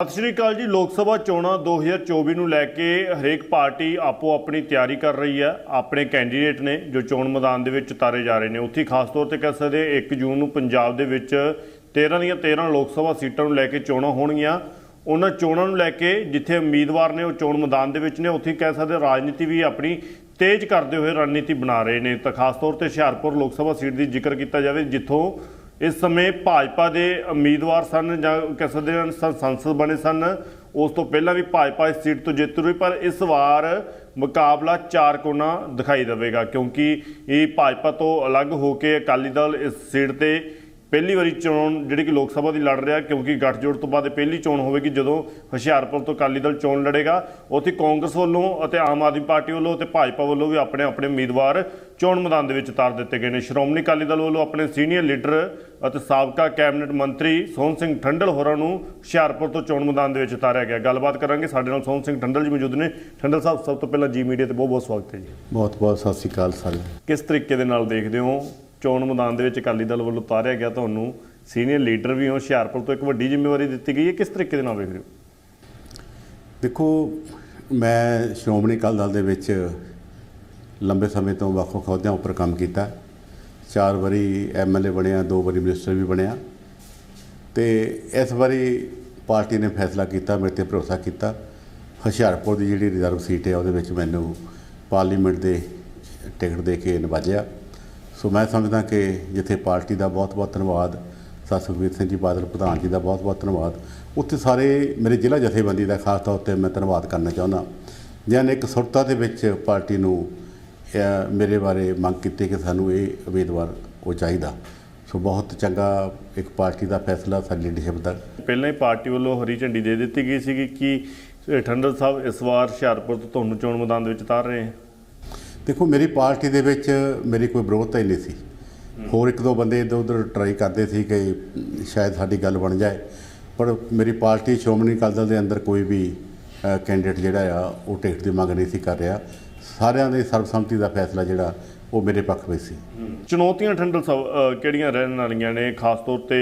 ਸਤਿ ਸ਼੍ਰੀ ਅਕਾਲ ਜੀ। ਲੋਕ ਸਭਾ ਚੋਣਾਂ 2024 ਨੂੰ ਲੈ ਕੇ ਹਰੇਕ ਪਾਰਟੀ ਆਪੋ ਆਪਣੀ ਤਿਆਰੀ ਕਰ ਰਹੀ ਹੈ। ਆਪਣੇ ਕੈਂਡੀਡੇਟ ਨੇ ਜੋ ਚੋਣ ਮੈਦਾਨ ਦੇ ਵਿੱਚ ਉਤਾਰੇ ਜਾ ਰਹੇ ਨੇ। ਉੱਥੇ ਖਾਸ ਤੌਰ ਤੇ ਕਹਿ ਸਕਦੇ 1 ਜੂਨ ਨੂੰ ਪੰਜਾਬ ਦੇ ਵਿੱਚ 13 ਦੀਆਂ 13 ਲੋਕ ਸਭਾ ਸੀਟਾਂ ਨੂੰ ਲੈ ਕੇ ਚੋਣਾਂ ਹੋਣਗੀਆਂ। ਉਹਨਾਂ ਚੋਣਾਂ ਨੂੰ ਲੈ ਕੇ ਜਿੱਥੇ ਉਮੀਦਵਾਰ ਨੇ ਉਹ ਚੋਣ ਮੈਦਾਨ ਦੇ ਵਿੱਚ ਨੇ, ਉੱਥੇ ਕਹਿ ਸਕਦੇ ਰਾਜਨੀਤੀ ਵੀ ਆਪਣੀ ਤੇਜ਼ ਕਰਦੇ ਹੋਏ ਰਣਨੀਤੀ ਬਣਾ ਰਹੇ ਨੇ। ਤਾਂ ਖਾਸ ਤੌਰ ਤੇ ਹੁਸ਼ਿਆਰਪੁਰ ਲੋਕ ਸਭਾ ਸੀਟ ਦੀ ਜ਼ਿਕਰ ਕੀਤਾ ਜਾਵੇ, ਜਿੱਥੋਂ ਇਸ ਸਮੇਂ ਭਾਜਪਾ ਦੇ ਉਮੀਦਵਾਰ ਸਨ ਜਾਂ ਕਹਿ ਸਕਦੇ ਹਾਂ ਸੰ- ਸੰਸਦ ਬਣੇ ਸਨ। ਉਸ ਤੋਂ ਪਹਿਲਾਂ ਵੀ ਭਾਜਪਾ ਇਸ ਸੀਟ ਤੋਂ ਜਿੱਤ ਰਹੀ, ਪਰ ਇਸ ਵਾਰ ਮੁਕਾਬਲਾ ਚਾਰ ਕੋਨਾ ਦਿਖਾਈ ਦੇਵੇਗਾ, ਕਿਉਂਕਿ ਇਹ ਭਾਜਪਾ ਤੋਂ ਅਲੱਗ ਹੋ ਕੇ ਅਕਾਲੀ ਦਲ ਇਸ ਸੀਟ ਤੇ ਪਹਿਲੀ ਵਾਰੀ ਚੋਣ ਜਿਹੜੀ ਕਿ ਲੋਕ ਸਭਾ ਦੀ ਲੜ ਰਿਹਾ ਕਿਉਂਕਿ ਗੱਠਜੋੜ ਤੋਂ ਬਾਅਦ ਇਹ ਪਹਿਲੀ ਚੋਣ ਹੋਵੇਗੀ ਜਦੋਂ ਹੁਸ਼ਿਆਰਪੁਰ ਤੋਂ ਅਕਾਲੀ ਦਲ ਚੋਣ ਲੜੇਗਾ। ਉੱਥੇ ਕਾਂਗਰਸ ਵੱਲੋਂ ਅਤੇ ਆਮ ਆਦਮੀ ਪਾਰਟੀ ਵੱਲੋਂ ਅਤੇ ਭਾਜਪਾ ਵੱਲੋਂ ਵੀ ਆਪਣੇ ਆਪਣੇ ਉਮੀਦਵਾਰ ਚੋਣ ਮੈਦਾਨ ਦੇ ਵਿੱਚ ਉਤਾਰ ਦਿੱਤੇ ਗਏ ਨੇ। ਸ਼੍ਰੋਮਣੀ ਅਕਾਲੀ ਦਲ ਵੱਲੋਂ ਆਪਣੇ ਸੀਨੀਅਰ ਲੀਡਰ ਅਤੇ ਸਾਬਕਾ ਕੈਬਨਿਟ ਮੰਤਰੀ ਸੋਹਣ ਸਿੰਘ ਠੰਡਲ ਹੋਰਾਂ ਨੂੰ ਹੁਸ਼ਿਆਰਪੁਰ ਤੋਂ ਚੋਣ ਮੈਦਾਨ ਦੇ ਵਿੱਚ ਉਤਾਰਿਆ ਗਿਆ। ਗੱਲਬਾਤ ਕਰਾਂਗੇ। ਸਾਡੇ ਨਾਲ ਸੋਹਣ ਸਿੰਘ ਠੰਡਲ ਜੀ ਮੌਜੂਦ ਨੇ। ਠੰਡਲ ਸਾਹਿਬ ਸਭ ਤੋਂ ਪਹਿਲਾਂ ਜੀ ਮੀਡੀਆ ਤੇ ਬਹੁਤ ਬਹੁਤ ਸਵਾਗਤ ਹੈ ਜੀ। ਬਹੁਤ ਬਹੁਤ ਸਤਿ ਸ਼੍ਰੀ ਅਕਾਲ ਸਾਰੇ ਕਿਸ ਤਰੀਕੇ ਦੇ ਨਾਲ ਦੇਖਦੇ ਹੋ? ਚੋਣ ਮੈਦਾਨ ਦੇ ਵਿੱਚ ਅਕਾਲੀ ਦਲ ਵੱਲੋਂ ਉਤਾਰਿਆ ਗਿਆ, ਤੁਹਾਨੂੰ ਸੀਨੀਅਰ ਲੀਡਰ ਵੀ ਹੋ ਹੁਸ਼ਿਆਰਪੁਰ ਤੋਂ ਇੱਕ ਵੱਡੀ ਜ਼ਿੰਮੇਵਾਰੀ ਦਿੱਤੀ ਗਈ ਹੈ। ਕਿਸ ਤਰੀਕੇ ਦੇ ਨਾਲ ਵੇਖ ਰਹੇ ਹੋ? ਦੇਖੋ, ਮੈਂ ਸ਼੍ਰੋਮਣੀ ਅਕਾਲੀ ਦਲ ਦੇ ਵਿੱਚ ਲੰਬੇ ਸਮੇਂ ਤੋਂ ਵੱਖ-ਵੱਖ ਅਹੁਦਿਆਂ ਉੱਪਰ ਕੰਮ ਕੀਤਾ। ਚਾਰ ਵਾਰੀ ਐਮਐਲਏ ਬਣਿਆ, ਦੋ ਵਾਰੀ ਮਿਨਿਸਟਰ ਵੀ ਬਣਿਆ। ਤੇ ਇਸ ਵਾਰੀ ਪਾਰਟੀ ਨੇ ਫੈਸਲਾ ਕੀਤਾ, ਮੇਰੇ ਤੇ ਭਰੋਸਾ ਕੀਤਾ। ਹੁਸ਼ਿਆਰਪੁਰ ਦੀ ਜਿਹੜੀ ਰਿਜ਼ਰਵ ਸੀਟ ਹੈ, ਉਹਦੇ ਵਿੱਚ ਮੈਨੂੰ ਪਾਰਲੀਮੈਂਟ ਦੇ ਟਿਕਟ ਦੇ ਕੇ ਨਵਾਜਿਆ। ਸੋ ਮੈਂ ਸਮਝਦਾ ਕਿ ਜਿੱਥੇ ਪਾਰਟੀ ਦਾ ਬਹੁਤ-ਬਹੁਤ ਧੰਨਵਾਦ, ਸਰ ਸੁਖਬੀਰ ਸਿੰਘ ਜੀ ਬਾਦਲ, ਪ੍ਰਧਾਨ ਜੀ ਦਾ ਬਹੁਤ-ਬਹੁਤ ਧੰਨਵਾਦ, ਉੱਥੇ ਸਾਰੇ ਮੇਰੇ ਜ਼ਿਲ੍ਹਾ ਜਥੇਬੰਦੀ ਦਾ ਖਾਸ ਤੌਰ ਤੇ ਮੈਂ ਧੰਨਵਾਦ ਕਰਨਾ ਚਾਹੁੰਦਾ। ਜਿਨ੍ਹਾਂ ਨੇ ਇੱਕ ਸੁਰਤਾ ਦੇ ਵਿੱਚ ਪਾਰਟੀ ਨੂੰ ਮੇਰੇ ਬਾਰੇ ਮੰਗ ਕੀਤੀ ਕਿ ਸਾਨੂੰ ਇਹ ਉਮੀਦਵਾਰ ਉਹ ਚਾਹੀਦਾ। ਸੋ ਬਹੁਤ ਚੰਗਾ ਇੱਕ ਪਾਰਟੀ ਦਾ ਫੈਸਲਾ, ਸਾਡੀ ਲੀਡਰਸ਼ਿਪ ਦਾ। ਪਹਿਲਾਂ ਹੀ ਪਾਰਟੀ ਵੱਲੋਂ ਹਰੀ ਝੰਡੀ ਦੇ ਦਿੱਤੀ ਗਈ ਸੀਗੀ ਕਿ ਠੰਡਲ ਸਾਹਿਬ ਇਸ ਵਾਰ ਹੁਸ਼ਿਆਰਪੁਰ ਤੋਂ ਤੁਹਾਨੂੰ ਚੋਣ ਮੈਦਾਨ ਦੇ ਵਿੱਚ ਉਤਾਰ ਰਹੇ ਹੈ। ਦੇਖੋ ਮੇਰੀ ਪਾਰਟੀ ਦੇ ਵਿੱਚ ਮੇਰੀ ਕੋਈ ਵਿਰੋਧਤਾ ਹੀ ਨਹੀਂ ਸੀ। ਹੋਰ ਇੱਕ ਦੋ ਬੰਦੇ ਇੱਧਰ ਉੱਧਰ ਟਰਾਈ ਕਰਦੇ ਸੀ ਕਿ ਸ਼ਾਇਦ ਸਾਡੀ ਗੱਲ ਬਣ ਜਾਏ। ਪਰ ਮੇਰੀ ਪਾਰਟੀ ਸ਼੍ਰੋਮਣੀ ਅਕਾਲੀ ਦਲ ਦੇ ਅੰਦਰ ਕੋਈ ਵੀ ਕੈਂਡੀਡੇਟ ਜਿਹੜਾ ਆ ਉਹ ਟਿਕਟ ਦੀ ਮੰਗ ਨਹੀਂ ਸੀ ਕਰ ਰਿਹਾ। ਸਾਰਿਆਂ ਦੇ ਸਰਬਸੰਮਤੀ ਦਾ ਫੈਸਲਾ ਜਿਹੜਾ ਉਹ ਮੇਰੇ ਪੱਖ ਵਿੱਚ ਸੀ। ਚੁਣੌਤੀਆਂ ਠੰਡਲ ਕਿਹੜੀਆਂ ਰਹਿਣ ਵਾਲੀਆਂ ਨੇ? ਖਾਸ ਤੌਰ ਤੇ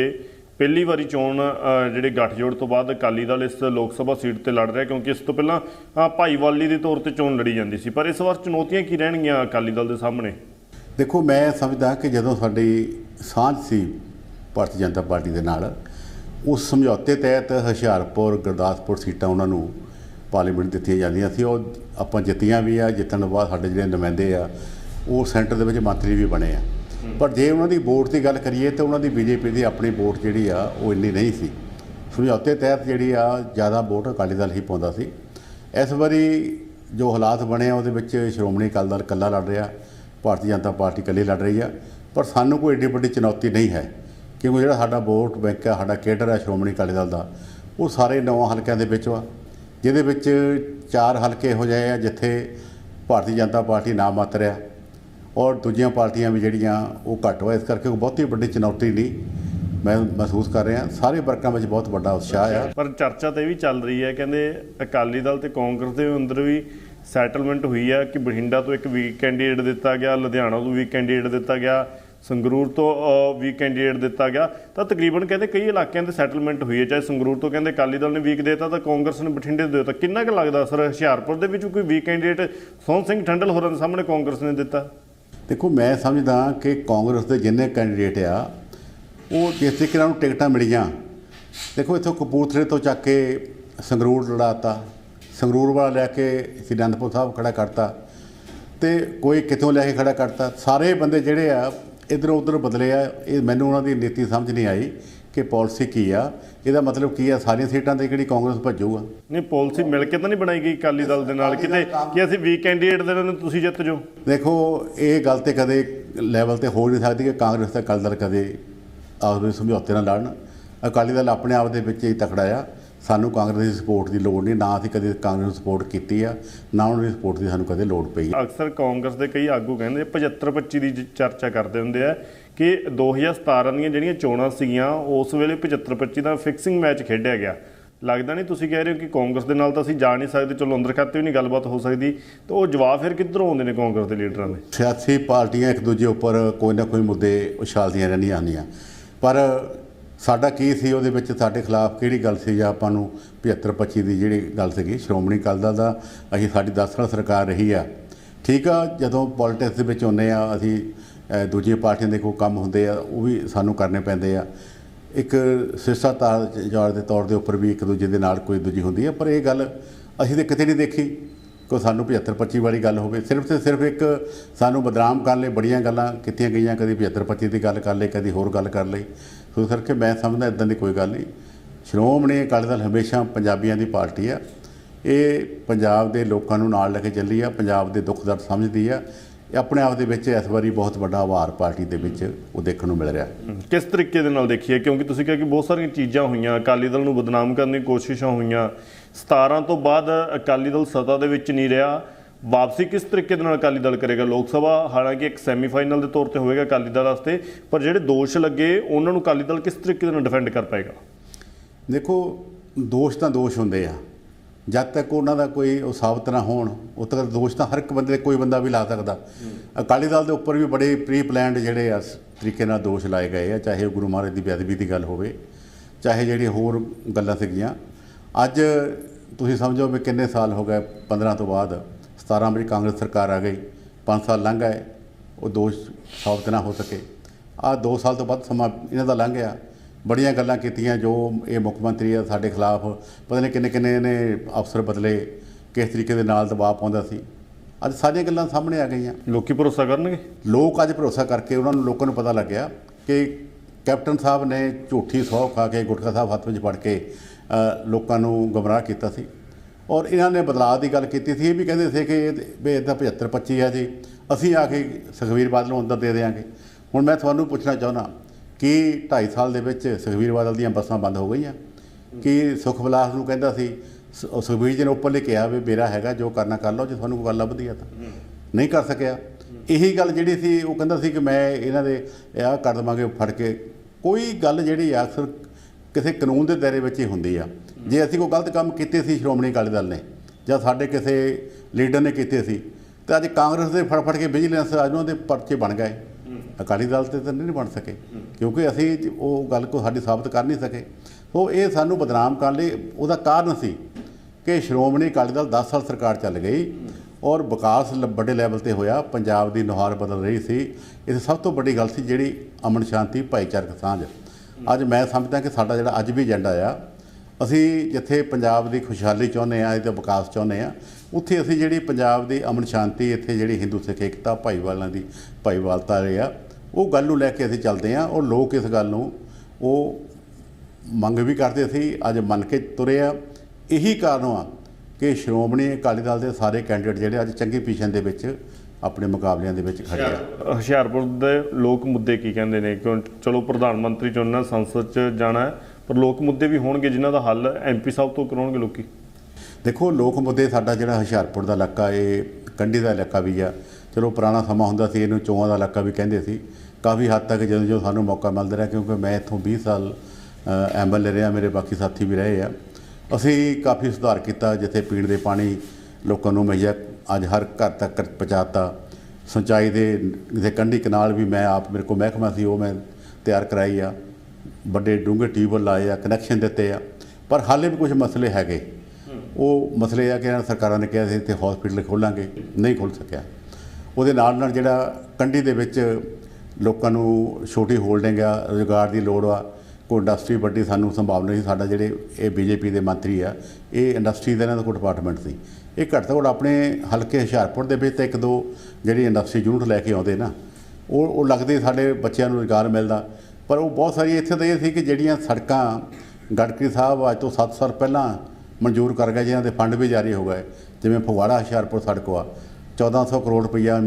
ਪਹਿਲੀ ਵਾਰੀ ਚੋਣ ਜਿਹੜੇ ਗੱਠਜੋੜ ਤੋਂ ਬਾਅਦ ਅਕਾਲੀ ਦਲ ਇਸ ਲੋਕ ਸਭਾ ਸੀਟ ਤੇ ਲੜ ਰਿਹਾ ਕਿਉਂਕਿ ਇਸ ਤੋਂ ਪਹਿਲਾਂ ਭਾਈਵਾਲੀ ਦੇ ਤੌਰ ਤੇ ਚੋਣ ਲੜੀ ਜਾਂਦੀ ਸੀ। ਪਰ ਇਸ ਵਾਰ ਚੁਣੌਤੀਆਂ ਕੀ ਰਹਿਣਗੀਆਂ ਅਕਾਲੀ ਦਲ ਦੇ ਸਾਹਮਣੇ? ਦੇਖੋ, ਮੈਂ ਸਮਝਦਾ ਕਿ ਜਦੋਂ ਸਾਡੀ ਸਾਂਝ ਸੀ ਭਾਰਤੀ ਜਨਤਾ ਪਾਰਟੀ ਦੇ ਨਾਲ, ਉਸ ਸਮਝੌਤੇ ਤਹਿਤ ਹੁਸ਼ਿਆਰਪੁਰ, ਗੁਰਦਾਸਪੁਰ ਸੀਟਾਂ ਉਹਨਾਂ ਨੂੰ ਪਾਰਲੀਮੈਂਟ ਦਿੱਤੀਆਂ ਜਾਂਦੀਆਂ ਸੀ। ਉਹ ਆਪਾਂ ਜਿੱਤੀਆਂ ਵੀ ਆ, ਜਿੱਤਣ ਤੋਂ ਬਾਅਦ ਸਾਡੇ ਜਿਹੜੇ ਨੁਮਾਇੰਦੇ ਆ, ਉਹ ਸੈਂਟਰ ਦੇ ਵਿੱਚ ਮੰਤਰੀ ਵੀ ਬਣੇ ਆ। ਪਰ ਜੇ ਉਹਨਾਂ ਦੀ ਵੋਟ ਦੀ ਗੱਲ ਕਰੀਏ ਤਾਂ ਉਹਨਾਂ ਦੀ ਬੀਜੇਪੀ ਦੀ ਆਪਣੀ ਵੋਟ ਜਿਹੜੀ ਆ, ਉਹ ਇੰਨੀ ਨਹੀਂ ਸੀ। ਸਮਝੌਤੇ ਤਹਿਤ ਜਿਹੜੀ ਆ, ਜ਼ਿਆਦਾ ਵੋਟ ਅਕਾਲੀ ਦਲ ਹੀ ਪਾਉਂਦਾ ਸੀ। ਇਸ ਵਾਰੀ ਜੋ ਹਾਲਾਤ ਬਣੇ ਆ, ਉਹਦੇ ਵਿੱਚ ਸ਼੍ਰੋਮਣੀ ਅਕਾਲੀ ਦਲ ਇਕੱਲਾ ਲੜ ਰਿਹਾ, ਭਾਰਤੀ ਜਨਤਾ ਪਾਰਟੀ ਇਕੱਲੀ ਲੜ ਰਹੀ ਆ। ਪਰ ਸਾਨੂੰ ਕੋਈ ਏਡੀ ਵੱਡੀ ਚੁਣੌਤੀ ਨਹੀਂ ਹੈ, ਕਿਉਂਕਿ ਜਿਹੜਾ ਸਾਡਾ ਵੋਟ ਬੈਂਕ ਆ, ਸਾਡਾ ਕੇਡਰ ਆ ਸ਼੍ਰੋਮਣੀ ਅਕਾਲੀ ਦਲ ਦਾ, ਉਹ ਸਾਰੇ ਨੌ ਹਲਕਿਆਂ ਦੇ ਵਿੱਚ ਆ ਜਿਹਦੇ ਵਿੱਚ ਚਾਰ ਹਲਕੇ ਹੋ ਜਾਏ ਆ ਜਿੱਥੇ ਭਾਰਤੀ ਜਨਤਾ ਪਾਰਟੀ ਨਾ ਮਾਤਰ ਆ ਔਰ ਦੂਜੀਆਂ ਪਾਰਟੀਆਂ ਵੀ ਜਿਹੜੀਆਂ ਉਹ ਘੱਟ ਵਾ ਇਸ ਕਰਕੇ ਕੋਈ ਬਹੁਤੀ ਵੱਡੀ ਚੁਣੌਤੀ ਨਹੀਂ ਮੈਂ ਮਹਿਸੂਸ ਕਰ ਰਿਹਾ। ਸਾਰੇ ਵਰਕਾਂ ਵਿੱਚ ਬਹੁਤ ਵੱਡਾ ਉਤਸ਼ਾਹ ਆ। ਪਰ ਚਰਚਾ ਤੇ ਵੀ ਚੱਲ ਰਹੀ ਹੈ ਕਹਿੰਦੇ ਅਕਾਲੀ ਦਲ ਤੇ ਕਾਂਗਰਸ ਦੇ ਅੰਦਰ ਵੀ ਸੈਟਲਮੈਂਟ ਹੋਈ ਹੈ ਕਿ ਬਠਿੰਡਾ ਤੋਂ ਇੱਕ ਵੀਕ ਕੈਂਡੀਡੇਟ ਦਿੱਤਾ ਗਿਆ ਲੁਧਿਆਣਾ ਤੋਂ ਵੀਕ ਕੈਂਡੀਡੇਟ ਦਿੱਤਾ ਗਿਆ ਸੰਗਰੂਰ ਤੋਂ ਅ, ਵੀਕ ਕੈਂਡੀਡੇਟ ਦਿੱਤਾ ਗਿਆ। ਤਾਂ ਤਕਰੀਬਨ ਕਹਿੰਦੇ ਕਈ ਇਲਾਕਿਆਂ ਤੇ ਸੈਟਲਮੈਂਟ ਹੋਈ ਹੈ ਚਾਹੇ ਸੰਗਰੂਰ ਤੋਂ ਕਹਿੰਦੇ ਅਕਾਲੀ ਦਲ ਨੇ ਵੀਕ ਦੇਤਾ ਤਾਂ ਕਾਂਗਰਸ ਨੇ ਬਠਿੰਡੇ ਦੇ ਦਿੱਤਾ। ਕਿੰਨਾ ਕੁ ਲੱਗਦਾ ਸਰ ਹੁਸ਼ਿਆਰਪੁਰ ਦੇ ਵਿੱਚ ਵੀ ਕੋਈ ਵੀਕ ਕੈਂਡੀਡੇਟ ਸੋਹਣ ਸਿੰਘ ਠੰਡਲ ਹੋਰਾਂ ਦੇ ਸਾਹਮਣੇ ਕਾਂਗਰਸ ਨੇ ਦਿੱਤਾ? ਦੇਖੋ, ਮੈਂ ਸਮਝਦਾ ਕਿ ਕਾਂਗਰਸ ਦੇ ਜਿੰਨੇ ਕੈਂਡੀਡੇਟ ਆ, ਉਹ ਜਿਸ ਤਰੀਕੇ ਨਾਲ ਟਿਕਟਾਂ ਮਿਲੀਆਂ, ਦੇਖੋ ਇੱਥੋਂ ਕਪੂਰਥਲੇ ਤੋਂ ਚੱਕ ਕੇ ਸੰਗਰੂਰ ਲੜਾਤਾ, ਸੰਗਰੂਰ ਵਾਲਾ ਲੈ ਕੇ ਸ੍ਰੀ ਅਨੰਦਪੁਰ ਸਾਹਿਬ ਖੜਾ ਕਰਤਾ, ਤੇ ਕੋਈ ਕਿਤੋਂ ਲੈ ਕੇ ਖੜਾ ਕਰਤਾ, ਸਾਰੇ ਬੰਦੇ ਜਿਹੜੇ ਆ ਇਧਰੋਂ ਉਧਰ ਬਦਲੇ ਆ, ਇਹ ਮੈਨੂੰ ਉਹਨਾਂ ਦੀ ਨੀਤੀ ਸਮਝ ਨਹੀਂ ਆਈ। ਕਿ ਪਾਲਿਸੀ ਕੀ ਆ? ਇਹਦਾ ਮਤਲਬ ਕੀ ਆ? ਸਾਰੀਆਂ ਸੀਟਾਂ ਤੇ ਕਿਹੜੀ ਕਾਂਗਰਸ ਭੱਜੂਗਾ? ਨਹੀਂ ਪਾਲਿਸੀ ਮਿਲ ਕੇ ਤਾਂ ਨਹੀਂ ਬਣਾਈ ਗਈ ਅਕਾਲੀ ਦਲ ਦੇ ਨਾਲ ਕਿਤੇ ਕਿ ਅਸੀਂ ਵੀਕ ਕੈਂਡੀਡੇਟ ਦੇ ਨਾਲ ਤੁਸੀਂ ਜਿੱਤ ਜਾਓ? ਦੇਖੋ ਇਹ ਗੱਲ ਤੇ ਕਦੇ ਲੈਵਲ ਤੇ ਹੋ ਨਹੀਂ ਸਕਦੀ ਕਿ ਕਾਂਗਰਸ ਤੇ ਅਕਾਲੀ ਦਲ ਕਦੇ ਆਪਸ ਵਿੱਚ ਸਮਝੌਤੇ ਨਾਲ ਲੜਨ। ਅਕਾਲੀ ਦਲ ਆਪਣੇ ਆਪ ਦੇ ਵਿੱਚ ਹੀ ਤਕੜਾ ਆ। ਸਾਨੂੰ ਕਾਂਗਰਸ ਦੀ ਸਪੋਰਟ ਦੀ ਲੋੜ ਨਹੀਂ। ਨਾ ਅਸੀਂ ਕਦੇ ਕਾਂਗਰਸ ਨੂੰ ਸਪੋਰਟ ਕੀਤੀ ਆ ਨਾ ਉਹਨਾਂ ਦੀ ਸਪੋਰਟ ਦੀ ਸਾਨੂੰ ਕਦੇ ਲੋੜ ਪਈ। ਅਕਸਰ ਕਾਂਗਰਸ ਦੇ ਕਈ ਆਗੂ ਕਹਿੰਦੇ 75 25 ਦੀ ਚਰਚਾ ਕਰਦੇ ਹੁੰਦੇ ਆ। ਕਿ 2017 ਦੀਆਂ ਜਿਹੜੀਆਂ ਚੋਣਾਂ ਸੀਗੀਆਂ, ਉਸ ਵੇਲੇ 75 25 ਦਾ ਫਿਕਸਿੰਗ ਮੈਚ ਖੇਡਿਆ ਗਿਆ। ਲੱਗਦਾ ਨਹੀਂ ਤੁਸੀਂ ਕਹਿ ਰਹੇ ਹੋ ਕਿ ਕਾਂਗਰਸ ਦੇ ਨਾਲ ਤਾਂ ਅਸੀਂ ਜਾ ਨਹੀਂ ਸਕਦੇ, ਚਲੋ ਅੰਦਰ ਖਾਤੇ ਵੀ ਨਹੀਂ ਗੱਲਬਾਤ ਹੋ ਸਕਦੀ। ਤਾਂ ਉਹ ਜਵਾਬ ਫਿਰ ਕਿੱਧਰੋਂ ਆਉਂਦੇ ਨੇ ਕਾਂਗਰਸ ਦੇ ਲੀਡਰਾਂ ਦੇ? ਸਿਆਸੀ ਪਾਰਟੀਆਂ ਇੱਕ ਦੂਜੇ ਉੱਪਰ ਕੋਈ ਨਾ ਕੋਈ ਮੁੱਦੇ ਉਛਾਲਦੀਆਂ ਰਹਿੰਦੀਆਂ ਆਉਂਦੀਆਂ ਪਰ ਸਾਡਾ ਕੀ ਸੀ ਉਹਦੇ ਵਿੱਚ? ਸਾਡੇ ਖਿਲਾਫ ਕਿਹੜੀ ਗੱਲ ਸੀ? ਜਾਂ ਆਪਾਂ ਨੂੰ 75 25 ਦੀ ਜਿਹੜੀ ਗੱਲ ਸੀਗੀ, ਸ਼੍ਰੋਮਣੀ ਅਕਾਲੀ ਦਲ ਦਾ, ਅਸੀਂ ਸਾਡੀ 10 ਸਾਲ ਸਰਕਾਰ ਰਹੀ ਆ। ਠੀਕ ਆ, ਜਦੋਂ ਪੋਲਿਟਿਕਸ ਦੇ ਵਿੱਚ ਹੁੰਦੇ ਆ, ਅਸੀਂ ਦੂਜੀਆਂ ਪਾਰਟੀਆਂ ਦੇ ਕੋਈ ਕੰਮ ਹੁੰਦੇ ਆ, ਉਹ ਵੀ ਸਾਨੂੰ ਕਰਨੇ ਪੈਂਦੇ ਆ। ਇੱਕ ਸਿਰਸਾ ਜਾਰ ਦੇ ਤੌਰ ਦੇ ਉੱਪਰ ਵੀ ਇੱਕ ਦੂਜੇ ਦੇ ਨਾਲ ਕੋਈ ਦੂਜੀ ਹੁੰਦੀ ਹੈ ਪਰ ਇਹ ਗੱਲ ਅਸੀਂ ਤਾਂ ਕਿਤੇ ਨਹੀਂ ਦੇਖੀ। ਕੋਈ ਸਾਨੂੰ 75 25 ਵਾਲੀ ਗੱਲ ਹੋਵੇ, ਸਿਰਫ ਤੇ ਸਿਰਫ ਇੱਕ ਸਾਨੂੰ ਬਦਨਾਮ ਕਰਨ ਲਈ ਬੜੀਆਂ ਗੱਲਾਂ ਕੀਤੀਆਂ ਗਈਆਂ, ਕਦੀ 75 25 ਦੀ ਗੱਲ ਕਰ ਲਈ, ਕਦੀ ਹੋਰ ਗੱਲ ਕਰ ਲਈ। ਸੋ ਇਸ ਕਰਕੇ ਮੈਂ ਸਮਝਦਾ ਇਦਾਂ ਦੀ ਕੋਈ ਗੱਲ ਨਹੀਂ। ਸ਼੍ਰੋਮਣੀ ਅਕਾਲੀ ਦਲ ਹਮੇਸ਼ਾ ਪੰਜਾਬੀਆਂ ਦੀ ਪਾਰਟੀ ਆ। ਇਹ ਪੰਜਾਬ ਦੇ ਲੋਕਾਂ ਨੂੰ ਨਾਲ ਲੈ ਕੇ ਚੱਲੀ ਆ, ਪੰਜਾਬ ਦੇ ਦੁੱਖ ਦਰਦ ਸਮਝਦੀ ਆ। ਇਹ ਆਪਣੇ ਆਪ ਦੇ ਵਿੱਚ ਇਸ ਵਾਰੀ ਬਹੁਤ ਵੱਡਾ ਆਵਾਰ ਪਾਰਟੀ ਦੇ ਵਿੱਚ ਉਹ ਦੇਖਣ ਨੂੰ ਮਿਲ ਰਿਹਾ। ਕਿਸ ਤਰੀਕੇ ਦੇ ਨਾਲ ਦੇਖੀਏ? ਕਿਉਂਕਿ ਤੁਸੀਂ ਕਿਹਾ ਕਿ ਬਹੁਤ ਸਾਰੀਆਂ ਚੀਜ਼ਾਂ ਹੋਈਆਂ ਅਕਾਲੀ ਦਲ ਨੂੰ ਬਦਨਾਮ ਕਰਨ ਦੀ ਕੋਸ਼ਿਸ਼ਾਂ ਹੋਈਆਂ। 17 ਤੋਂ ਬਾਅਦ ਅਕਾਲੀ ਦਲ ਸਤਾ ਦੇ ਵਿੱਚ ਨਹੀਂ ਰਿਹਾ। ਵਾਪਸੀ ਕਿਸ ਤਰੀਕੇ ਦੇ ਨਾਲ ਅਕਾਲੀ ਦਲ ਕਰੇਗਾ? ਲੋਕ ਸਭਾ ਹਾਲਾਂਕਿ ਇੱਕ ਸੈਮੀਫਾਈਨਲ ਦੇ ਤੌਰ ਤੇ ਹੋਵੇਗਾ ਅਕਾਲੀ ਦਲ ਵਾਸਤੇ ਪਰ ਜਿਹੜੇ ਦੋਸ਼ ਲੱਗੇ ਉਹਨਾਂ ਨੂੰ ਅਕਾਲੀ ਦਲ ਕਿਸ ਤਰੀਕੇ ਦੇ ਨਾਲ ਡਿਫੈਂਡ ਕਰ ਪਾਏਗਾ? ਦੇਖੋ ਦੋਸ਼ ਤਾਂ ਦੋਸ਼ ਹੁੰਦੇ ਆ। ਜਦ ਤੱਕ ਉਹਨਾਂ ਦਾ ਕੋਈ ਉਹ ਸਾਬਤ ਨਾ ਹੋਣ ਉਦ ਤੱਕ ਦੋਸ਼ ਤਾਂ ਹਰ ਇੱਕ ਬੰਦੇ ਕੋਈ ਬੰਦਾ ਵੀ ਲਾ ਸਕਦਾ। ਅਕਾਲੀ ਦਲ ਦੇ ਉੱਪਰ ਵੀ ਬੜੇ ਪ੍ਰੀ ਪਲਾਨਡ ਜਿਹੜੇ ਆ ਤਰੀਕੇ ਨਾਲ ਦੋਸ਼ ਲਾਏ ਗਏ ਆ ਚਾਹੇ ਗੁਰੂ ਮਹਾਰਾਜ ਦੀ ਬੇਅਦਬੀ ਦੀ ਗੱਲ ਹੋਵੇ ਚਾਹੇ ਜਿਹੜੀ ਹੋਰ ਗੱਲਾਂ ਸੀਗੀਆਂ। ਅੱਜ ਤੁਸੀਂ ਸਮਝੋ ਵੀ ਕਿੰਨੇ ਸਾਲ ਹੋ ਗਏ 15 ਤੋਂ ਬਾਅਦ 17 ਵਿੱਚ ਕਾਂਗਰਸ ਸਰਕਾਰ ਆ ਗਈ 5 ਸਾਲ ਲੰਘ ਗਏ ਉਹ ਦੋਸ਼ ਸਾਬਤ ਨਾ ਹੋ ਸਕੇ। ਆ 2 ਸਾਲ ਤੋਂ ਬਾਅਦ ਸਮਾਂ ਇਹਨਾਂ ਦਾ ਲੰਘ ਗਿਆ। ਬੜੀਆਂ ਗੱਲਾਂ ਕੀਤੀਆਂ ਜੋ ਇਹ ਮੁੱਖ ਮੰਤਰੀ ਆ ਸਾਡੇ ਖਿਲਾਫ ਪਤਾ ਨਹੀਂ ਕਿੰਨੇ ਕਿੰਨੇ ਨੇ ਅਫਸਰ ਬਦਲੇ ਕਿਸ ਤਰੀਕੇ ਦੇ ਨਾਲ ਦਬਾਅ ਪਾਉਂਦਾ ਸੀ। ਅੱਜ ਸਾਰੀਆਂ ਗੱਲਾਂ ਸਾਹਮਣੇ ਆ ਗਈਆਂ। ਲੋਕੀ ਭਰੋਸਾ ਕਰਨਗੇ? ਲੋਕ ਅੱਜ ਭਰੋਸਾ ਕਰਕੇ ਉਹਨਾਂ ਨੂੰ ਲੋਕਾਂ ਨੂੰ ਪਤਾ ਲੱਗਿਆ ਕਿ ਕੈਪਟਨ ਸਾਹਿਬ ਨੇ ਝੂਠੀ ਸੌ ਖਾ ਕੇ ਗੁਟਕਾ ਸਾਹਿਬ ਹੱਥ ਵਿੱਚ ਫੜ ਕੇ ਲੋਕਾਂ ਨੂੰ ਗਮਰਾਹ ਕੀਤਾ ਸੀ। ਔਰ ਇਹਨਾਂ ਨੇ ਬਦਲਾਅ ਦੀ ਗੱਲ ਕੀਤੀ ਸੀ। ਇਹ ਵੀ ਕਹਿੰਦੇ ਸੀ ਕਿ ਇਹ ਵੀ ਇਹਦਾ 75 25 ਹੈ ਜੀ। ਅਸੀਂ ਆ ਕੇ ਸੁਖਬੀਰ ਬਾਦਲ ਨੂੰ ਅੰਦਰ ਦੇ ਦੇਵਾਂਗੇ ਹੁਣ ਮੈਂ ਤੁਹਾਨੂੰ ਪੁੱਛਣਾ ਚਾਹੁੰਦਾ ਕਿ 2.5 ਸਾਲ ਦੇ ਵਿੱਚ ਸੁਖਬੀਰ ਬਾਦਲ ਦੀਆਂ ਬੱਸਾਂ ਬੰਦ ਹੋ ਗਈਆਂ? ਕਿ ਸੁਖ ਵਿਲਾਸ ਨੂੰ ਕਹਿੰਦਾ ਸੀ ਸੁਖਬੀਰ ਜੀ ਨੇ ਉੱਪਰਲੇ ਕਿਹਾ ਵੀ ਮੇਰਾ ਹੈਗਾ ਜੋ ਕਰਨਾ ਕਰ ਲਓ ਜੇ ਤੁਹਾਨੂੰ ਕੋਈ ਗੱਲ ਲੱਭਦੀ ਆ ਤਾਂ। ਨਹੀਂ ਕਰ ਸਕਿਆ। ਇਹੀ ਗੱਲ ਜਿਹੜੀ ਸੀ ਉਹ ਕਹਿੰਦਾ ਸੀ ਕਿ ਮੈਂ ਇਹਨਾਂ ਦੇ ਆਹ ਕਰ ਦੇਵਾਂਗੇ ਫੜ ਕੇ ਕੋਈ ਗੱਲ ਜਿਹੜੀ ਆ ਅਕਸਰ ਕਿਸੇ ਕਾਨੂੰਨ ਦੇ ਦਾਇਰੇ ਵਿੱਚ ਹੀ ਹੁੰਦੀ ਆ। ਜੇ ਅਸੀਂ ਕੋਈ ਗਲਤ ਕੰਮ ਕੀਤੇ ਸੀ ਸ਼੍ਰੋਮਣੀ ਅਕਾਲੀ ਦਲ ਨੇ ਜਾਂ ਸਾਡੇ ਕਿਸੇ ਲੀਡਰ ਨੇ ਕੀਤੇ ਸੀ ਤੇ ਅੱਜ ਕਾਂਗਰਸ ਦੇ ਫੜ ਫੜ ਕੇ ਵਿਜੀਲੈਂਸ ਅੱਜ ਉਹਨਾਂ ਦੇ ਪਰਚੇ ਬਣ ਗਏ। ਅਕਾਲੀ ਦਲ ਤੇ ਤਾਂ ਨਹੀਂ ਬਣ ਸਕੇ, ਕਿਉਂਕਿ ਅਸੀਂ ਉਹ ਗੱਲ ਕੋ ਸਾਡੀ ਸਾਬਤ ਕਰ ਨਹੀਂ ਸਕੇ। ਸੋ ਇਹ ਸਾਨੂੰ ਬਦਨਾਮ ਕਰਨ ਲਈ ਉਹਦਾ ਕਾਰਨ ਸੀ ਕਿ ਸ਼੍ਰੋਮਣੀ ਅਕਾਲੀ ਦਲ 10 ਸਾਲ ਸਰਕਾਰ ਚੱਲ ਗਈ ਔਰ ਵਿਕਾਸ ਲ- ਵੱਡੇ ਲੈਵਲ ਤੇ ਹੋਇਆ, ਪੰਜਾਬ ਦੀ ਨੁਹਾਰ ਬਦਲ ਰਹੀ ਸੀ। ਇਹ ਸਭ ਤੋਂ ਵੱਡੀ ਗੱਲ ਸੀ ਜਿਹੜੀ ਅਮਨ ਸ਼ਾਂਤੀ, ਭਾਈਚਾਰਕ ਸਾਂਝ। ਅੱਜ ਮੈਂ ਸਮਝਦਾ ਕਿ ਸਾਡਾ ਜਿਹੜਾ ਅੱਜ ਵੀ ਏਜੰਡਾ ਆ, ਅਸੀਂ ਜਿੱਥੇ ਪੰਜਾਬ ਦੀ ਖੁਸ਼ਹਾਲੀ ਚਾਹੁੰਦੇ ਆ, ਇਹਦਾ ਵਿਕਾਸ ਚਾਹੁੰਦੇ ਆ, ਉੱਥੇ ਅਸੀਂ ਜਿਹੜੀ ਪੰਜਾਬ ਦੀ ਅਮਨ ਸ਼ਾਂਤੀ, ਇੱਥੇ ਜਿਹੜੀ ਹਿੰਦੂ ਸਿੱਖ ਏਕਤਾ ਭਾਈਵਾਲਾਂ ਦੀ ਭਾਈਵਾਲਤਾ ਰਹੀ ਆ ਉਹ ਗੱਲ ਨੂੰ ਲੈ ਕੇ ਅਸੀਂ ਚੱਲਦੇ ਆ ਔਰ ਲੋਕ ਇਸ ਗੱਲ ਨੂੰ ਉਹ ਮੰਗ ਵੀ ਕਰਦੇ ਸੀ ਅੱਜ ਮੰਨ ਕੇ ਤੁਰੇ ਆ। ਇਹੀ ਕਾਰਨ ਆ ਕਿ ਸ਼੍ਰੋਮਣੀ ਅਕਾਲੀ ਦਲ ਦੇ ਸਾਰੇ ਕੈਂਡੀਡੇਟ ਜਿਹੜੇ ਅੱਜ ਚੰਗੀ ਪੋਜੀਸ਼ਨ ਦੇ ਵਿੱਚ ਆਪਣੇ ਮੁਕਾਬਲਿਆਂ ਦੇ ਵਿੱਚ ਖੜੇ ਆ। ਹੁਸ਼ਿਆਰਪੁਰ। ਦੇ ਲੋਕ ਮੁੱਦੇ ਕੀ ਕਹਿੰਦੇ ਨੇ? ਕਿਉਂ ਚਲੋ ਪ੍ਰਧਾਨ ਮੰਤਰੀ ਚੁਣਨਾ ਸੰਸਦ 'ਚ ਜਾਣਾ ਹੈ, ਪਰ ਲੋਕ ਮੁੱਦੇ ਵੀ ਹੋਣਗੇ ਜਿਨ੍ਹਾਂ ਦਾ ਹੱਲ ਐਮਪੀ ਸਾਹਿਬ ਤੋਂ ਕਰਾਉਣਗੇ ਲੋਕੀ। ਦੇਖੋ ਲੋਕ ਮੁੱਦੇ ਸਾਡਾ ਜਿਹੜਾ ਹੁਸ਼ਿਆਰਪੁਰ ਦਾ ਇਲਾਕਾ ਇਹ ਕੰਢੀ ਦਾ ਇਲਾਕਾ ਵੀ ਆ। ਚਲੋ ਪੁਰਾਣਾ ਸਮਾਂ ਹੁੰਦਾ ਸੀ ਇਹਨੂੰ ਚੋਆਂ ਦਾ ਇਲਾਕਾ ਵੀ ਕਹਿੰਦੇ ਸੀ। ਕਾਫੀ ਹੱਦ ਤੱਕ ਜਦੋਂ ਜਦੋਂ ਸਾਨੂੰ ਮੌਕਾ ਮਿਲਦਾ ਰਿਹਾ, ਕਿਉਂਕਿ ਮੈਂ ਇੱਥੋਂ 20 ਸਾਲ ਐਮਐਲਏ ਰਿਹਾ, ਮੇਰੇ ਬਾਕੀ ਸਾਥੀ ਵੀ ਰਹੇ ਆ। ਅਸੀਂ ਕਾਫੀ ਸੁਧਾਰ ਕੀਤਾ, ਜਿੱਥੇ ਪੀਣ ਦੇ ਪਾਣੀ ਲੋਕਾਂ ਨੂੰ ਮੁਹੱਈਆ ਅੱਜ ਹਰ ਘਰ ਤੱਕ ਪਹੁੰਚਾਤਾ। ਸਿੰਚਾਈ ਦੇ, ਜਿੱਥੇ ਕੰਢੀ ਕਨਾਲ ਵੀ ਮੈਂ ਆਪ, ਮੇਰੇ ਕੋਲ ਮਹਿਕਮਾ ਸੀ, ਉਹ ਮੈਂ ਤਿਆਰ ਕਰਾਈ ਆ। ਵੱਡੇ ਡੂੰਘੇ ਟਿਊਬਵੈੱਲ ਲਾਏ ਆ ਕਨੈਕਸ਼ਨ ਦਿੱਤੇ ਆ। ਪਰ ਹਾਲੇ ਵੀ ਕੁਝ ਮਸਲੇ ਹੈਗੇ। ਉਹ ਮਸਲੇ ਆ ਕਿ ਸਰਕਾਰਾਂ ਨੇ ਕਿਹਾ ਸੀ, ਇੱਥੇ ਹਸਪੀਟਲ ਖੋਲਾਂਗੇ। ਨਹੀਂ ਖੁੱਲ ਸਕਿਆ। ਉਹਦੇ ਨਾਲ ਨਾਲ ਜਿਹੜਾ ਕੰਢੀ ਦੇ ਵਿੱਚ ਲੋਕਾਂ ਨੂੰ ਛੋਟੀ ਹੋਲਡਿੰਗ ਆ, ਰੁਜ਼ਗਾਰ ਦੀ ਲੋੜ ਆ। ਕੋਈ ਇੰਡਸਟਰੀ ਵੱਡੀ ਸਾਨੂੰ ਸੰਭਾਵਨਾ ਸੀ ਸਾਡਾ ਜਿਹੜੇ ਇਹ ਬੀਜੇਪੀ ਦੇ ਮੰਤਰੀ ਆ, ਇਹ ਇੰਡਸਟਰੀ ਦਾ ਇਹਨਾਂ ਦਾ ਕੋਈ ਡਿਪਾਰਟਮੈਂਟ ਸੀ ਇਹ ਘੱਟ ਤੋਂ ਘੱਟ ਆਪਣੇ ਹਲਕੇ ਹੁਸ਼ਿਆਰਪੁਰ ਦੇ ਵਿੱਚ ਤਾਂ ਇੱਕ ਦੋ ਜਿਹੜੀ ਇੰਡਸਟਰੀ ਯੂਨਿਟ ਲੈ ਕੇ ਆਉਂਦੇ ਨਾ, ਉਹ ਉਹ ਲੱਗਦੇ ਸਾਡੇ ਬੱਚਿਆਂ ਨੂੰ ਰੁਜ਼ਗਾਰ ਮਿਲਦਾ। ਪਰ ਉਹ ਬਹੁਤ ਸਾਰੀ ਇੱਥੇ ਤਾਂ ਇਹ ਸੀ ਕਿ ਜਿਹੜੀਆਂ ਸੜਕਾਂ ਗੜਕਰੀ ਸਾਹਿਬ ਅੱਜ ਤੋਂ 7 ਸਾਲ ਪਹਿਲਾਂ ਮਨਜ਼ੂਰ ਕਰ ਗਏ, ਜਿਨ੍ਹਾਂ ਦੇ ਫੰਡ ਵੀ ਜਾਰੀ ਹੋ ਗਏ। ਜਿਵੇਂ ਫਗਵਾੜਾ ਹੁਸ਼ਿਆਰਪੁਰ ਸੜਕ ਆ 1400 ਕਰੋੜ ਰੁਪਈਆ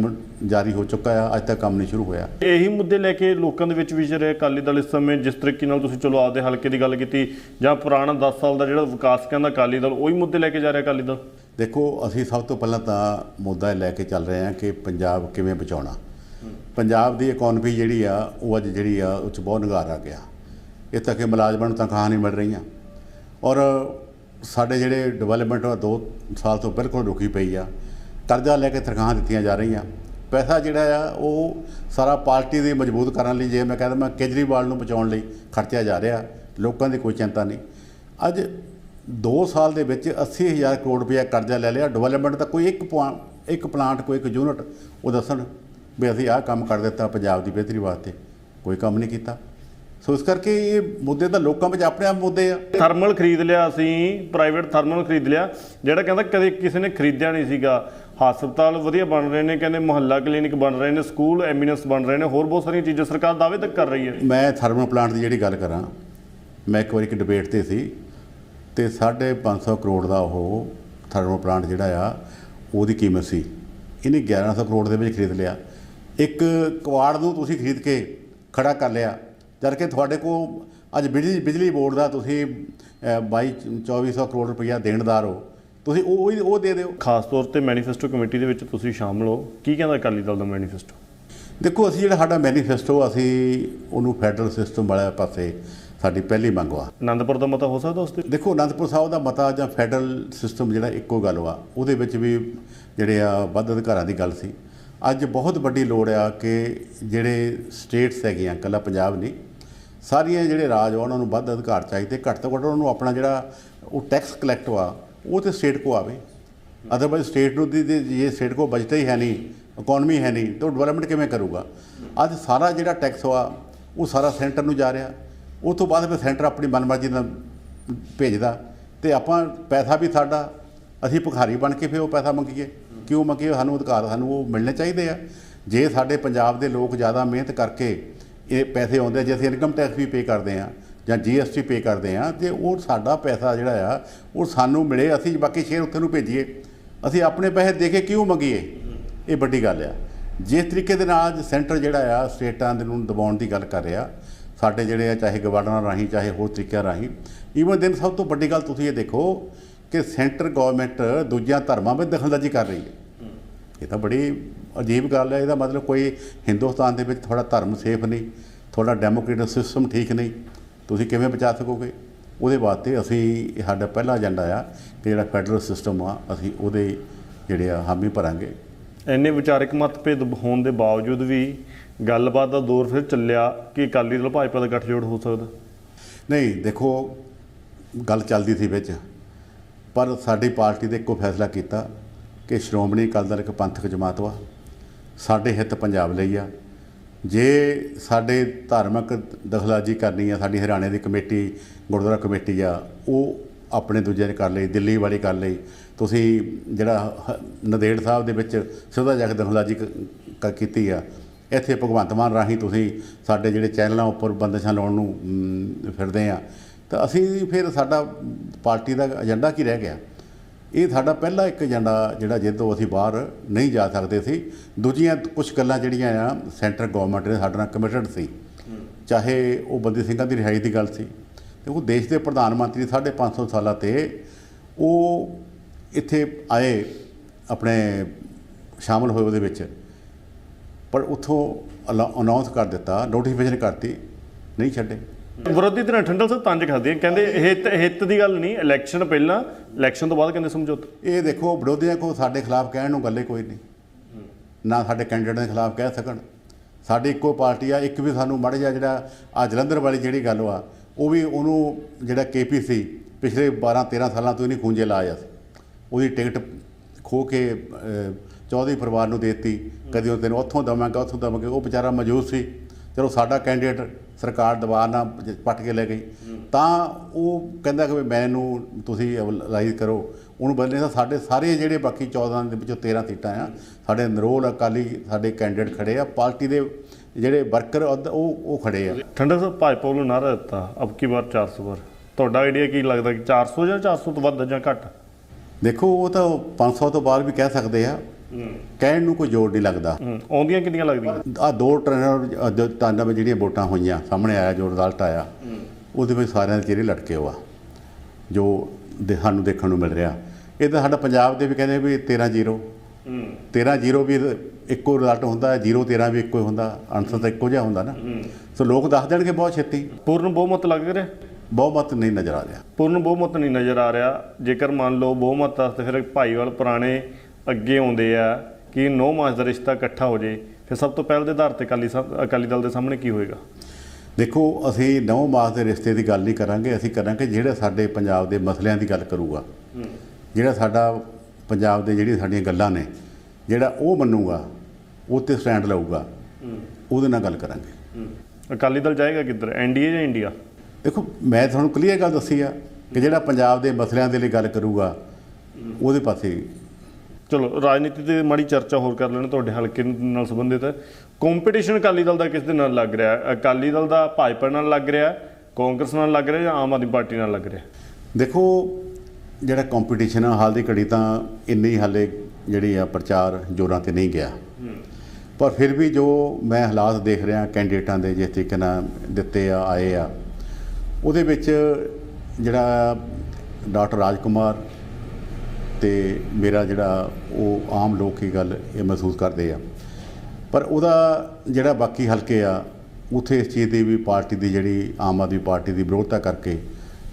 ਜਾਰੀ ਹੋ ਚੁੱਕਾ ਆ ਅੱਜ ਤੱਕ ਕੰਮ ਨਹੀਂ ਸ਼ੁਰੂ ਹੋਇਆ। ਇਹੀ ਮੁੱਦੇ ਲੈ ਕੇ ਲੋਕਾਂ ਦੇ ਵਿੱਚ ਵਿਚਰ ਰਿਹਾ ਅਕਾਲੀ ਦਲ ਇਸ ਸਮੇਂ ਜਿਸ ਤਰੀਕੇ ਨਾਲ ਤੁਸੀਂ ਚਲੋ ਆਪਦੇ ਹਲਕੇ ਦੀ ਗੱਲ ਕੀਤੀ ਜਾਂ ਪੁਰਾਣਾ 10 ਸਾਲ ਦਾ ਜਿਹੜਾ ਵਿਕਾਸ ਕਹਿੰਦਾ ਅਕਾਲੀ ਦਲ ਉਹੀ ਮੁੱਦੇ ਲੈ ਕੇ ਜਾ ਰਿਹਾ ਅਕਾਲੀ ਦਲ? ਦੇਖੋ ਅਸੀਂ ਸਭ ਤੋਂ ਪਹਿਲਾਂ ਤਾਂ ਮੁੱਦਾ ਲੈ ਕੇ ਚੱਲ ਰਹੇ ਹਾਂ ਕਿ ਪੰਜਾਬ ਕਿਵੇਂ ਬਚਾਉਣਾ। ਪੰਜਾਬ ਦੀ ਇਕਨੋਮੀ ਜਿਹੜੀ ਆ ਉਹ ਅੱਜ ਜਿਹੜੀ ਆ ਉਹ 'ਚ ਬਹੁਤ ਨਿਗਾਰ ਆ ਗਿਆ। ਇਹ ਤੱਕ ਕਿ ਮੁਲਾਜ਼ਮਾਂ ਨੂੰ ਤਨਖਾਹਾਂ ਨਹੀਂ ਮਿਲ ਰਹੀਆਂ। ਔਰ ਸਾਡੇ ਜਿਹੜੇ ਡਿਵੈਲਪਮੈਂਟ ਆ ਦੋ ਸਾਲ ਤੋਂ ਬਿਲਕੁਲ ਰੁਕੀ ਪਈ ਆ। ਕਰਜ਼ਾ ਲੈ ਕੇ ਤਨਖਾਹਾਂ ਦਿੱਤੀਆਂ ਜਾ ਰਹੀਆਂ। ਪੈਸਾ ਜਿਹੜਾ ਆ, ਉਹ ਸਾਰਾ ਪਾਰਟੀ ਦੇ ਮਜ਼ਬੂਤ ਕਰਨ ਲਈ, ਜੇ ਮੈਂ ਕਹਿੰਦਾ ਮੈਂ ਕੇਜਰੀਵਾਲ ਨੂੰ ਬਚਾਉਣ ਲਈ ਖਰਚਿਆ ਜਾ ਰਿਹਾ। ਲੋਕਾਂ ਦੀ ਕੋਈ ਚਿੰਤਾ ਨਹੀਂ। ਅੱਜ 2 ਸਾਲ ਦੇ ਵਿੱਚ 80000 ਕਰੋੜ ਰੁਪਇਆ ਕਰਜ਼ਾ ਲੈ ਲਿਆ। ਡਿਵੈਲਪਮੈਂਟ ਦਾ ਕੋਈ ਇੱਕ ਪੁਆ- ਇੱਕ ਪਲਾਂਟ ਕੋਈ ਇੱਕ ਯੂਨਿਟ ਉਹ ਦੱਸਣ ਵੀ ਅਸੀਂ ਆਹ ਕੰਮ ਕਰ ਦਿੱਤਾ ਪੰਜਾਬ ਦੀ ਬਿਹਤਰੀ ਵਾਸਤੇ। ਕੋਈ ਕੰਮ ਨਹੀਂ ਕੀਤਾ। ਸੋ ਇਸ ਕਰਕੇ ਇਹ ਮੁੱਦੇ ਤਾਂ ਲੋਕਾਂ ਵਿੱਚ ਆਪਣੇ ਆਪ ਮੁੱਦੇ ਆ। ਥਰਮਲ ਖਰੀਦ ਲਿਆ ਅਸੀਂ ਪ੍ਰਾਈਵੇਟ ਥਰਮਲ ਖਰੀਦ ਲਿਆ। ਜਿਹੜਾ ਕਹਿੰਦਾ ਕਦੇ ਕਿਸੇ ਨੇ ਖਰੀਦਿਆ ਨਹੀਂ ਸੀਗਾ ਹਸਪਤਾਲ ਵਧੀਆ ਬਣ ਰਹੇ ਨੇ ਕਹਿੰਦੇ ਮੁਹੱਲਾ ਕਲੀਨਿਕ ਬਣ ਰਹੇ ਨੇ ਸਕੂਲ ਐਮੀਨੈਂਸ ਬਣ ਰਹੇ ਨੇ ਹੋਰ ਬਹੁਤ ਸਾਰੀਆਂ ਚੀਜ਼ਾਂ ਸਰਕਾਰ ਦਾਅਵੇ ਤੱਕ ਕਰ ਰਹੀ ਹੈ। ਮੈਂ ਥਰਮਲ ਪਲਾਂਟ ਦੀ ਜਿਹੜੀ ਗੱਲ ਕਰਾਂ ਮੈਂ ਇੱਕ ਵਾਰੀ ਇੱਕ ਡਿਬੇਟ ਤੇ ਸੀ ਤੇ 550 ਕਰੋੜ ਦਾ ਉਹ ਥਰਮਲ ਪਲਾਂਟ ਜਿਹੜਾ ਆ ਉਹਦੀ ਕੀਮਤ ਸੀ। ਇਹਨੇ 1100 ਕਰੋੜ ਦੇ ਵਿੱਚ ਖਰੀਦ ਲਿਆ। ਇੱਕ ਕਵਾੜ ਨੂੰ ਤੁਸੀਂ ਖਰੀਦ ਕੇ ਖੜਾ ਕਰ ਲਿਆ। ਜਦ ਕਿ ਤੁਹਾਡੇ ਕੋਲ ਅੱਜ ਬਿਜਲੀ ਬਿਜਲੀ ਬੋਰਡ ਦਾ ਤੁਸੀਂ ਅਹ, 22 2400 ਕਰੋੜ ਰੁਪਈਆ ਦੇਣਦਾਰ ਹੋ। ਤੁਸੀਂ ਉਹ ਉਹ- ਦੇ ਦਿਓ। ਖਾਸ ਤੌਰ ਤੇ ਮੈਨੀਫੈਸਟੋ ਕਮੇਟੀ ਦੇ ਵਿੱਚ ਤੁਸੀਂ ਸ਼ਾਮਲ ਹੋ। ਕੀ ਕਹਿੰਦਾ ਅਕਾਲੀ ਦਲ ਦਾ ਮੈਨੀਫੈਸਟੋ? ਦੇਖੋ ਅਸੀਂ ਜਿਹੜਾ ਸਾਡਾ ਮੈਨੀਫੈਸਟੋ ਅਸੀਂ ਉਹਨੂੰ ਫੈਡਰਲ ਸਿਸਟਮ ਵਾਲੇ ਪਾਸੇ ਸਾਡੀ ਪਹਿਲੀ ਮੰਗ ਵਾ ਆਨੰਦਪੁਰ ਦਾ ਮਤਾ ਹੋ ਸਕਦਾ ਉਸ ਤੇ? ਦੇਖੋ ਅਨੰਦਪੁਰ ਸਾਹਿਬ ਦਾ ਮਤਾ ਜਾਂ ਫੈਡਰਲ ਸਿਸਟਮ ਜਿਹੜਾ ਇੱਕੋ ਗੱਲ ਵਾ ਉਹਦੇ ਵਿੱਚ ਵੀ ਜਿਹੜੇ ਆ ਵੱਧ ਅਧਿਕਾਰਾਂ ਦੀ ਗੱਲ ਸੀ। ਅੱਜ ਬਹੁਤ ਵੱਡੀ ਲੋੜ ਆ ਕਿ ਜਿਹੜੇ ਸਟੇਟਸ ਹੈਗੀਆਂ ਇਕੱਲਾ ਪੰਜਾਬ ਨਹੀਂ ਸਾਰੀਆਂ ਜਿਹੜੇ ਰਾਜ ਆ ਉਹਨਾਂ ਨੂੰ ਵੱਧ ਅਧਿਕਾਰ ਚਾਹੀਦੇ। ਘੱਟ ਤੋਂ ਘੱਟ ਉਹਨਾਂ ਨੂੰ ਆਪਣਾ ਜਿਹੜਾ ਉਹ ਟੈਕਸ ਕਲੈਕਟ ਵਾ ਉਹ ਤੇ ਸਟੇਟ ਕੋ ਆਵੇ। ਅਦਰਵਾਈਜ਼ ਸਟੇਟ ਨੂੰ ਦੀ ਜੇ ਸਟੇਟ ਕੋ ਬਜਟ ਹੀ ਹੈ ਨਹੀਂ ਇਕਨੋਮੀ ਹੈ ਨਹੀਂ ਤਾਂ ਡਿਵੈਲਪਮੈਂਟ ਕਿਵੇਂ ਕਰੂਗਾ? ਅੱਜ ਸਾਰਾ ਜਿਹੜਾ ਟੈਕਸ ਵਾ ਉਹ ਸਾਰਾ ਸੈਂਟਰ ਨੂੰ ਜਾ ਰਿਹਾ। ਉਹ ਤੋਂ ਬਾਅਦ ਫਿਰ ਸੈਂਟਰ ਆਪਣੀ ਮਨਮਰਜ਼ੀ ਨਾਲ ਭੇਜਦਾ। ਤੇ ਆਪਾਂ ਪੈਸਾ ਵੀ ਸਾਡਾ ਅਸੀਂ ਭਿਖਾਰੀ ਬਣ ਕੇ ਫਿਰ ਉਹ ਪੈਸਾ ਮੰਗੀਏ। ਕਿਉਂ ਮੰਗੀਏ? ਸਾਨੂੰ ਅਧਿਕਾਰ ਸਾਨੂੰ ਉਹ ਮਿਲਣੇ ਚਾਹੀਦੇ ਆ। ਜੇ ਸਾਡੇ ਪੰਜਾਬ ਦੇ ਲੋਕ ਜ਼ਿਆਦਾ ਮਿਹਨਤ ਕਰਕੇ ਇਹ ਪੈਸੇ ਆਉਂਦੇ ਆ, ਜੇ ਅਸੀਂ ਇਨਕਮ ਟੈਕਸ ਵੀ ਪੇ ਕਰਦੇ ਆ ਜਾਂ ਜੀਐਸਟੀ ਪੇ ਕਰਦੇ ਆ ਤੇ ਉਹ ਸਾਡਾ ਪੈਸਾ ਜਿਹੜਾ ਆ, ਉਹ ਸਾਨੂੰ ਮਿਲੇ, ਅਸੀਂ ਬਾਕੀ ਸ਼ੇਅਰ ਉੱਥੇ ਨੂੰ ਭੇਜੀਏ। ਅਸੀਂ ਆਪਣੇ ਪੈਸੇ ਦੇ ਕੇ ਕਿਉਂ ਮੰਗੀਏ? ਇਹ ਵੱਡੀ ਗੱਲ ਆ। ਜਿਸ ਤਰੀਕੇ ਦੇ ਨਾਲ ਅੱਜ ਸੈਂਟਰ ਜਿਹੜਾ ਆ, ਸਟੇਟਾਂ ਦੇ ਨੂੰ ਦਬਾਉਣ ਦੀ ਗੱਲ ਕਰ ਰਿਹਾ, ਸਾਡੇ ਜਿਹੜੇ ਆ, ਚਾਹੇ ਗਵਰਨਰ ਰਾਹੀਂ, ਚਾਹੇ ਹੋਰ ਤਰੀਕਿਆਂ ਰਾਹੀਂ ਈਵਨ ਦਿਨ ਸਭ ਤੋਂ ਵੱਡੀ ਗੱਲ ਤੁਸੀਂ ਇਹ ਦੇਖੋ ਕਿ ਸੈਂਟਰ ਗਵਰਨਮੈਂਟ ਦੂਜਿਆਂ ਧਰਮਾਂ ਵਿੱਚ ਦਖਲਅੰਦਾਜ਼ੀ ਕਰ ਰਹੀ ਹੈ। ਇਹ ਤਾਂ ਬੜੀ ਅਜੀਬ ਗੱਲ ਹੈ ਇਹਦਾ ਮਤਲਬ ਕੋਈ ਹਿੰਦੁਸਤਾਨ ਦੇ ਵਿੱਚ ਥੋੜਾ ਧਰਮ ਸੇਫ ਨਹੀਂ ਥੋੜਾ ਡੈਮੋਕ੍ਰੇਟਿਕ ਸਿਸਟਮ ਠੀਕ ਨਹੀਂ ਤੁਸੀਂ ਕਿਵੇਂ ਬਚਾ ਸਕੋਗੇ? ਉਹਦੇ ਵਾਸਤੇ ਅਸੀਂ ਸਾਡਾ ਪਹਿਲਾ ਏਜੰਡਾ ਆ ਕਿ ਜਿਹੜਾ ਫੈਡਰਲ ਸਿਸਟਮ ਆ ਅਸੀਂ ਉਹਦੇ ਜਿਹੜੇ ਆ ਹਾਮੀ ਭਰਾਂਗੇ। ਇੰਨੇ ਵਿਚਾਰਕ ਮਤਭੇਦ ਹੋਣ ਦੇ ਬਾਵਜੂਦ ਵੀ ਗੱਲਬਾਤ ਦਾ ਦੌਰ ਫਿਰ ਚੱਲਿਆ ਕਿ ਅਕਾਲੀ ਦਲ ਭਾਜਪਾ ਦਾ ਗੱਠਜੋੜ ਹੋ ਸਕਦਾ। ਨਹੀਂ ਦੇਖੋ ਗੱਲ ਚੱਲਦੀ ਸੀ ਵਿੱਚ ਪਰ ਸਾਡੀ ਪਾਰਟੀ ਨੇ ਇੱਕੋ ਫੈਸਲਾ ਕੀਤਾ ਕਿ ਸ਼੍ਰੋਮਣੀ ਅਕਾਲੀ ਦਲ ਇੱਕ ਪੰਥਕ ਜਮਾਤ ਵਾ। ਸਾਡੇ ਹਿੱਤ ਪੰਜਾਬ ਲਈ ਆ। ਜੇ ਸਾਡੇ ਧਾਰਮਿਕ ਦਖਲਾਜੀ ਕਰਨੀ ਆ, ਸਾਡੀ ਹਰਿਆਣੇ ਦੀ ਕਮੇਟੀ, ਗੁਰਦੁਆਰਾ ਕਮੇਟੀ ਆ, ਉਹ ਆਪਣੇ ਦੂਜੇ ਨੇ ਕਰ ਲਈ, ਦਿੱਲੀ ਵਾਲੀ ਕਰ ਲਈ। ਤੁਸੀਂ ਜਿਹੜਾ ਹ- ਨੰਦੇੜ ਸਾਹਿਬ ਦੇ ਵਿੱਚ ਸਿੱਧਾ ਜਾ ਕੇ ਦਖਲਾਜੀ ਕ- ਕ- ਕੀਤੀ ਆ, ਇੱਥੇ ਭਗਵੰਤ ਮਾਨ ਰਾਹੀਂ ਤੁਸੀਂ ਸਾਡੇ ਜਿਹੜੇ ਚੈਨਲਾਂ ਉੱਪਰ ਬੰਦਸ਼ਾਂ ਲਾਉਣ ਨੂੰ ਫਿਰਦੇ ਆ। ਤਾਂ ਅਸੀਂ ਫਿਰ ਸਾਡਾ ਪਾਰਟੀ ਦਾ ਏਜੰਡਾ ਕੀ ਰਹਿ ਗਿਆ? ਇਹ ਸਾਡਾ ਪਹਿਲਾ ਇੱਕ ਏਜੰਡਾ ਜਿਹੜਾ ਜਿਹਦੋਂ ਅਸੀਂ ਬਾਹਰ ਨਹੀਂ ਜਾ ਸਕਦੇ ਸੀ। ਦੂਜੀਆਂ ਕੁਝ ਗੱਲਾਂ ਜਿਹੜੀਆਂ ਆ, ਸੈਂਟਰ ਗਵਰਨਮੈਂਟ ਨੇ ਸਾਡੇ ਨਾਲ ਕਮਿਟਡ ਸੀ। ਚਾਹੇ ਉਹ ਬੰਦੀ ਸਿੰਘਾਂ ਦੀ ਰਿਹਾਈ ਦੀ ਗੱਲ ਸੀ। ਤੇ ਉਹ ਦੇਸ਼ ਦੇ ਪ੍ਰਧਾਨ ਮੰਤਰੀ ਸਾਢੇ ਪੰਜ ਸੌ ਸਾਲਾਂ ਤੇ ਉਹ ਇੱਥੇ ਆਏ ਆਪਣੇ ਸ਼ਾਮਲ ਹੋਏ ਉਹਦੇ ਵਿੱਚ। ਪਰ ਉਥੋਂ ਅਨਾਉਂਸ ਕਰ ਦਿੱਤਾ ਨੋਟੀਫਿਕੇਸ਼ਨ ਕਰਤੀ, ਨਹੀਂ ਛੱਡੇ। ਵਿਰੋਧੀ ਧਿਰਾਂ ਠੰਡਲ ਸਾਹਿਬ ਤੰਜ ਖਾਦੇ ਕਹਿੰਦੇ ਹਿੱਤ ਹਿੱਤ ਦੀ ਗੱਲ ਨਹੀਂ ਇਲੈਕਸ਼ਨ ਪਹਿਲਾਂ ਇਲੈਕਸ਼ਨ ਤੋਂ ਬਾਅਦ ਕਹਿੰਦੇ ਸਮਝੌਤਾ। ਇਹ ਦੇਖੋ, ਵਿਰੋਧੀਆਂ ਕੋ ਸਾਡੇ ਖਿਲਾਫ ਕਹਿਣ ਨੂੰ ਗੱਲੇ ਕੋਈ ਨਹੀਂ। ਨਾ ਸਾਡੇ ਕੈਂਡੀਡੇਟ ਦੇ ਖਿਲਾਫ ਕਹਿ ਸਕਣ। ਸਾਡੀ ਇੱਕੋ ਪਾਰਟੀ ਆ, ਇੱਕ ਵੀ ਸਾਨੂੰ ਮੜ ਜਾ ਜਿਹੜਾ ਆ ਜਲੰਧਰ ਵਾਲੀ ਜਿਹੜੀ ਗੱਲ ਵਾ, ਉਹ ਵੀ ਉਹਨੂੰ ਜਿਹੜਾ ਕੇਪੀਸੀ ਪਿਛਲੇ 12 13 ਸਾਲਾਂ ਤੋਂ ਇਹਨੇ ਖੂੰਜੇ ਲਾਇਆ ਸੀ ਉਹਦੀ ਟਿਕਟ ਖੋ ਕੇ ਚੌਧਰੀ ਪਰਿਵਾਰ ਨੂੰ ਦੇਤੀ। ਕਦੀ ਉਹ ਤੈਨੂੰ ਉੱਥੋਂ ਦਵਾਂਗਾ, ਉੱਥੋਂ ਦਵਾਂਗੇ, ਉਹ ਵਿਚਾਰਾ ਮੌਜੂਦ ਸੀ। ਚਲੋ ਸਾਡਾ ਕੈਂਡੀਡੇਟ ਸਰਕਾਰ ਦਬਾਅ ਨਾਲ ਪੱਟ ਕੇ ਲੈ ਗਈ। ਤਾਂ ਉਹ ਕਹਿੰਦਾ ਕਿ ਮੈਨੂੰ ਤੁਸੀਂ ਲਾਈਜ਼ ਕਰੋ। ਉਹਨੂੰ ਬਦਲੇ ਤਾਂ ਸਾਡੇ ਸਾਰੇ ਜਿਹੜੇ ਬਾਕੀ 14 ਦੇ ਵਿੱਚੋਂ 13 ਸੀਟਾਂ ਆ ਸਾਡੇ ਨਰੋਲ ਅਕਾਲੀ ਸਾਡੇ ਕੈਂਡੀਡੇਟ ਖੜੇ ਆ ਪਾਰਟੀ ਦੇ ਜਿਹੜੇ ਵਰਕਰ ਉਹ ਉਹ ਖੜੇ ਆ। ਠੰਡਲ ਸਾਹਿਬ ਭਾਜਪਾ ਵੱਲੋਂ ਨਾਰਾ ਦਿੱਤਾ ਅਬ ਕੀ ਵਾਰ 400 ਵਾਰ? ਤੁਹਾਡਾ ਆਈਡੀਆ ਕੀ ਲੱਗਦਾ ਕਿ 400 ਜਾਂ 400 ਤੋਂ ਵੱਧ ਜਾਂ ਘੱਟ? ਦੇਖੋ ਉਹ ਤਾਂ 500 ਤੋਂ ਬਾਅਦ ਵੀ ਕਹਿ ਸਕਦੇ ਆ। ਕਹਿਣ ਨੂੰ ਕੋਈ ਜ਼ੋਰ ਨਹੀਂ ਲੱਗਦਾ। ਆਉਂਦੀਆਂ ਕਿੰਨੀਆਂ ਲੱਗਦੀਆਂ? ਆ ਦੋ ਟਰਨ ਟਾਂਡਾ ਵਿੱਚ ਜਿਹੜੀਆਂ ਵੋਟਾਂ ਹੋਈਆਂ ਸਾਹਮਣੇ ਆਇਆ ਜੋ ਰਿਜ਼ਲਟ ਆਇਆ ਉਹਦੇ ਵਿੱਚ ਸਾਰਿਆਂ ਦੇ ਚਿਹਰੇ ਲਟਕੇ ਹੋਆ ਜੋ ਸਾਨੂੰ ਦੇਖਣ ਨੂੰ ਮਿਲ ਰਿਹਾ। ਇਹ ਤਾਂ ਸਾਡਾ ਪੰਜਾਬ ਦੇ ਵੀ ਕਹਿੰਦੇ ਵੀ 13 0 13 0 ਵੀ ਇੱਕੋ ਰਿਜ਼ਲਟ ਹੁੰਦਾ ਹੈ 0 13 ਵੀ ਇੱਕੋ ਹੀ ਹੁੰਦਾ ਆਨਸਰ ਤਾਂ ਇੱਕੋ ਜਿਹਾ ਹੁੰਦਾ ਨਾ। ਸੋ ਲੋਕ ਦੱਸ ਦੇਣਗੇ ਬਹੁਤ ਛੇਤੀ। ਪੂਰਨ ਬਹੁਮਤ ਲੱਗ ਰਿਹਾ? ਬਹੁਮਤ ਨਹੀਂ ਨਜ਼ਰ ਆ ਰਿਹਾ। ਪੂਰਨ ਬਹੁਮਤ ਨਹੀਂ ਨਜ਼ਰ ਆ ਰਿਹਾ। ਜੇਕਰ ਮੰਨ ਲਓ ਬਹੁਮਤ ਤੇ ਫਿਰ ਭਾਈਵਾਲ ਪੁਰਾਣੇ ਅੱਗੇ ਆਉਂਦੇ ਆ ਕਿ ਨੌ ਮਾਸ ਦਾ ਰਿਸ਼ਤਾ ਇਕੱਠਾ ਹੋ ਜੇ ਫਿਰ ਸਭ ਤੋਂ ਪਹਿਲ ਦੇ ਆਧਾਰ ਤੇ ਅਕਾਲੀ ਸਾਹਿਬ- ਅਕਾਲੀ ਦਲ ਦੇ ਸਾਹਮਣੇ ਕੀ ਹੋਏਗਾ? ਦੇਖੋ ਅਸੀਂ ਨੌ ਮਾਸ ਦੇ ਰਿਸ਼ਤੇ ਦੀ ਗੱਲ ਨਹੀਂ ਕਰਾਂਗੇ ਅਸੀਂ ਕਰਾਂਗੇ ਜਿਹੜਾ ਸਾਡੇ ਪੰਜਾਬ ਦੇ ਮਸਲਿਆਂ ਦੀ ਗੱਲ ਕਰੂਗਾ। ਜਿਹੜਾ ਸਾਡਾ ਪੰਜਾਬ ਦੇ ਜਿਹੜੀਆਂ ਸਾਡੀਆਂ ਗੱਲਾਂ ਨੇ ਜਿਹੜਾ ਉਹ ਮੰਨੂਗਾ ਉਹ ਤੇ ਸਟੈਂਡ ਲਊਗਾ ਉਹਦੇ ਨਾਲ ਗੱਲ ਕਰਾਂਗੇ। ਅਕਾਲੀ ਦਲ ਜਾਏਗਾ ਕਿੱਧਰ? ਐਨਡੀਏ ਜਾਂ ਇੰਡੀਆ? ਦੇਖੋ ਮੈਂ ਤੁਹਾਨੂੰ ਕਲੀਅਰ ਗੱਲ ਦੱਸੀ ਆ ਕਿ ਜਿਹੜਾ ਪੰਜਾਬ ਦੇ ਮਸਲਿਆਂ ਦੇ ਲਈ ਗੱਲ ਕਰੂਗਾ ਉਹਦੇ ਪਾਸੇ ਚਲੋ ਰਾਜਨੀਤੀ ਤੇ ਮਾੜੀ ਚਰਚਾ ਹੋਰ ਕਰ ਲੈਣਾ ਤੁਹਾਡੇ ਹਲਕੇ ਨਾਲ ਸੰਬੰਧਿਤ ਹੈ। ਕੰਪੀਟੀਸ਼ਨ ਅਕਾਲੀ ਦਲ ਦਾ ਕਿਸ ਦੇ ਨਾਲ ਲੱਗ ਰਿਹਾ? ਹੈ ਅਕਾਲੀ ਦਲ ਦਾ ਭਾਜਪਾ ਨਾਲ ਲੱਗ ਰਿਹਾ ਕਾਂਗਰਸ ਨਾਲ ਲੱਗ ਰਿਹਾ ਜਾਂ ਆਮ ਆਦਮੀ ਪਾਰਟੀ ਨਾਲ ਲੱਗ ਰਿਹਾ? ਦੇਖੋ ਜਿਹੜਾ ਕੰਪੀਟੀਸ਼ਨ ਆ ਹਾਲ ਦੀ ਘੜੀ ਤਾਂ ਇੰਨੀ ਹਾਲੇ ਜਿਹੜੀ ਆ ਪ੍ਰਚਾਰ ਜੋਰਾਂ ਤੇ ਨਹੀਂ ਗਿਆ। ਪਰ ਫਿਰ ਵੀ ਜੋ ਮੈਂ ਹਾਲਾਤ ਦੇਖ ਰਿਹਾ ਕੈਂਡੀਡੇਟਾਂ ਦੇ ਜਿਸ ਤਰੀਕੇ ਨਾਲ ਦਿੱਤੇ ਆ ਆਏ ਆ ਉਹਦੇ ਵਿੱਚ ਜਿਹੜਾ ਡਾਕਟਰ ਰਾਜਕੁਮਾਰ ਤੇ ਮੇਰਾ ਜਿਹੜਾ ਉਹ ਆਮ ਲੋਕ ਹੀ ਗੱਲ ਇਹ ਮਹਿਸੂਸ ਕਰਦੇ ਆ। ਪਰ ਉਹਦਾ ਜਿਹੜਾ ਬਾਕੀ ਹਲਕੇ ਆ ਉਥੇ ਇਸ ਚੀਜ਼ ਦੀ ਵੀ ਪਾਰਟੀ ਦੀ ਜਿਹੜੀ ਆਮ ਆਦਮੀ ਪਾਰਟੀ ਦੀ ਵਿਰੋਧਤਾ ਕਰਕੇ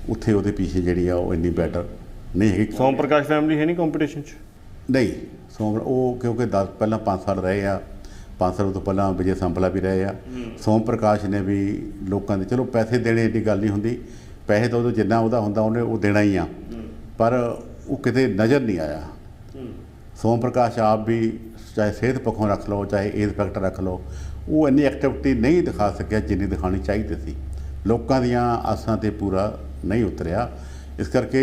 ਉੱਥੇ ਉਹਦੇ ਪਿੱਛੇ ਜਿਹੜੀ ਆ ਉਹ ਇੰਨੀ ਬੈਟਰ ਨਹੀਂ ਹੈਗੀ। ਸੋਮ ਪ੍ਰਕਾਸ਼ ਫੈਮਿਲੀ ਹੈ ਨਹੀਂ ਕੰਪੀਟੀਸ਼ਨ 'ਚ? ਨਹੀਂ ਸੋਮ ਉਹ ਕਿਉਂਕਿ 10 ਪਹਿਲਾਂ 5 ਸਾਲ ਰਹੇ ਆ 5 ਸਾਲ ਤੋਂ ਪਹਿਲਾਂ ਵਿਜੇ ਸੰਪਲਾ ਵੀ ਰਹੇ ਆ। ਸੋਮ ਪ੍ਰਕਾਸ਼ ਨੇ ਵੀ ਲੋਕਾਂ ਦੇ ਚਲੋ ਪੈਸੇ ਦੇਣੇ ਏਡੀ ਗੱਲ ਨਹੀਂ ਹੁੰਦੀ ਪੈਸੇ ਤਾਂ ਉਦੋਂ ਜਿੰਨਾ ਉਹਦਾ ਹੁੰਦਾ ਉਹਨੇ ਉਹ ਦੇਣਾ ਹੀ ਆ। ਪਰ ਉਹ ਕਿਤੇ ਨਜ਼ਰ ਨਹੀਂ ਆਇਆ। ਸੋਮ ਪ੍ਰਕਾਸ਼ ਆਪ ਵੀ ਚਾਹੇ ਸਿਹਤ ਪੱਖੋਂ ਰੱਖ ਲਓ ਚਾਹੇ ਏਜ ਫੈਕਟਰ ਰੱਖ ਲਓ ਉਹ ਇੰਨੀ ਐਕਟੀਵਿਟੀ ਨਹੀਂ ਦਿਖਾ ਸਕਿਆ ਜਿੰਨੀ ਦਿਖਾਣੀ ਚਾਹੀਦੀ ਸੀ। ਲੋਕਾਂ ਦੀਆਂ ਆਸਾਂ ਤੇ ਪੂਰਾ ਨਹੀਂ ਉਤਰਿਆ। ਇਸ ਕਰਕੇ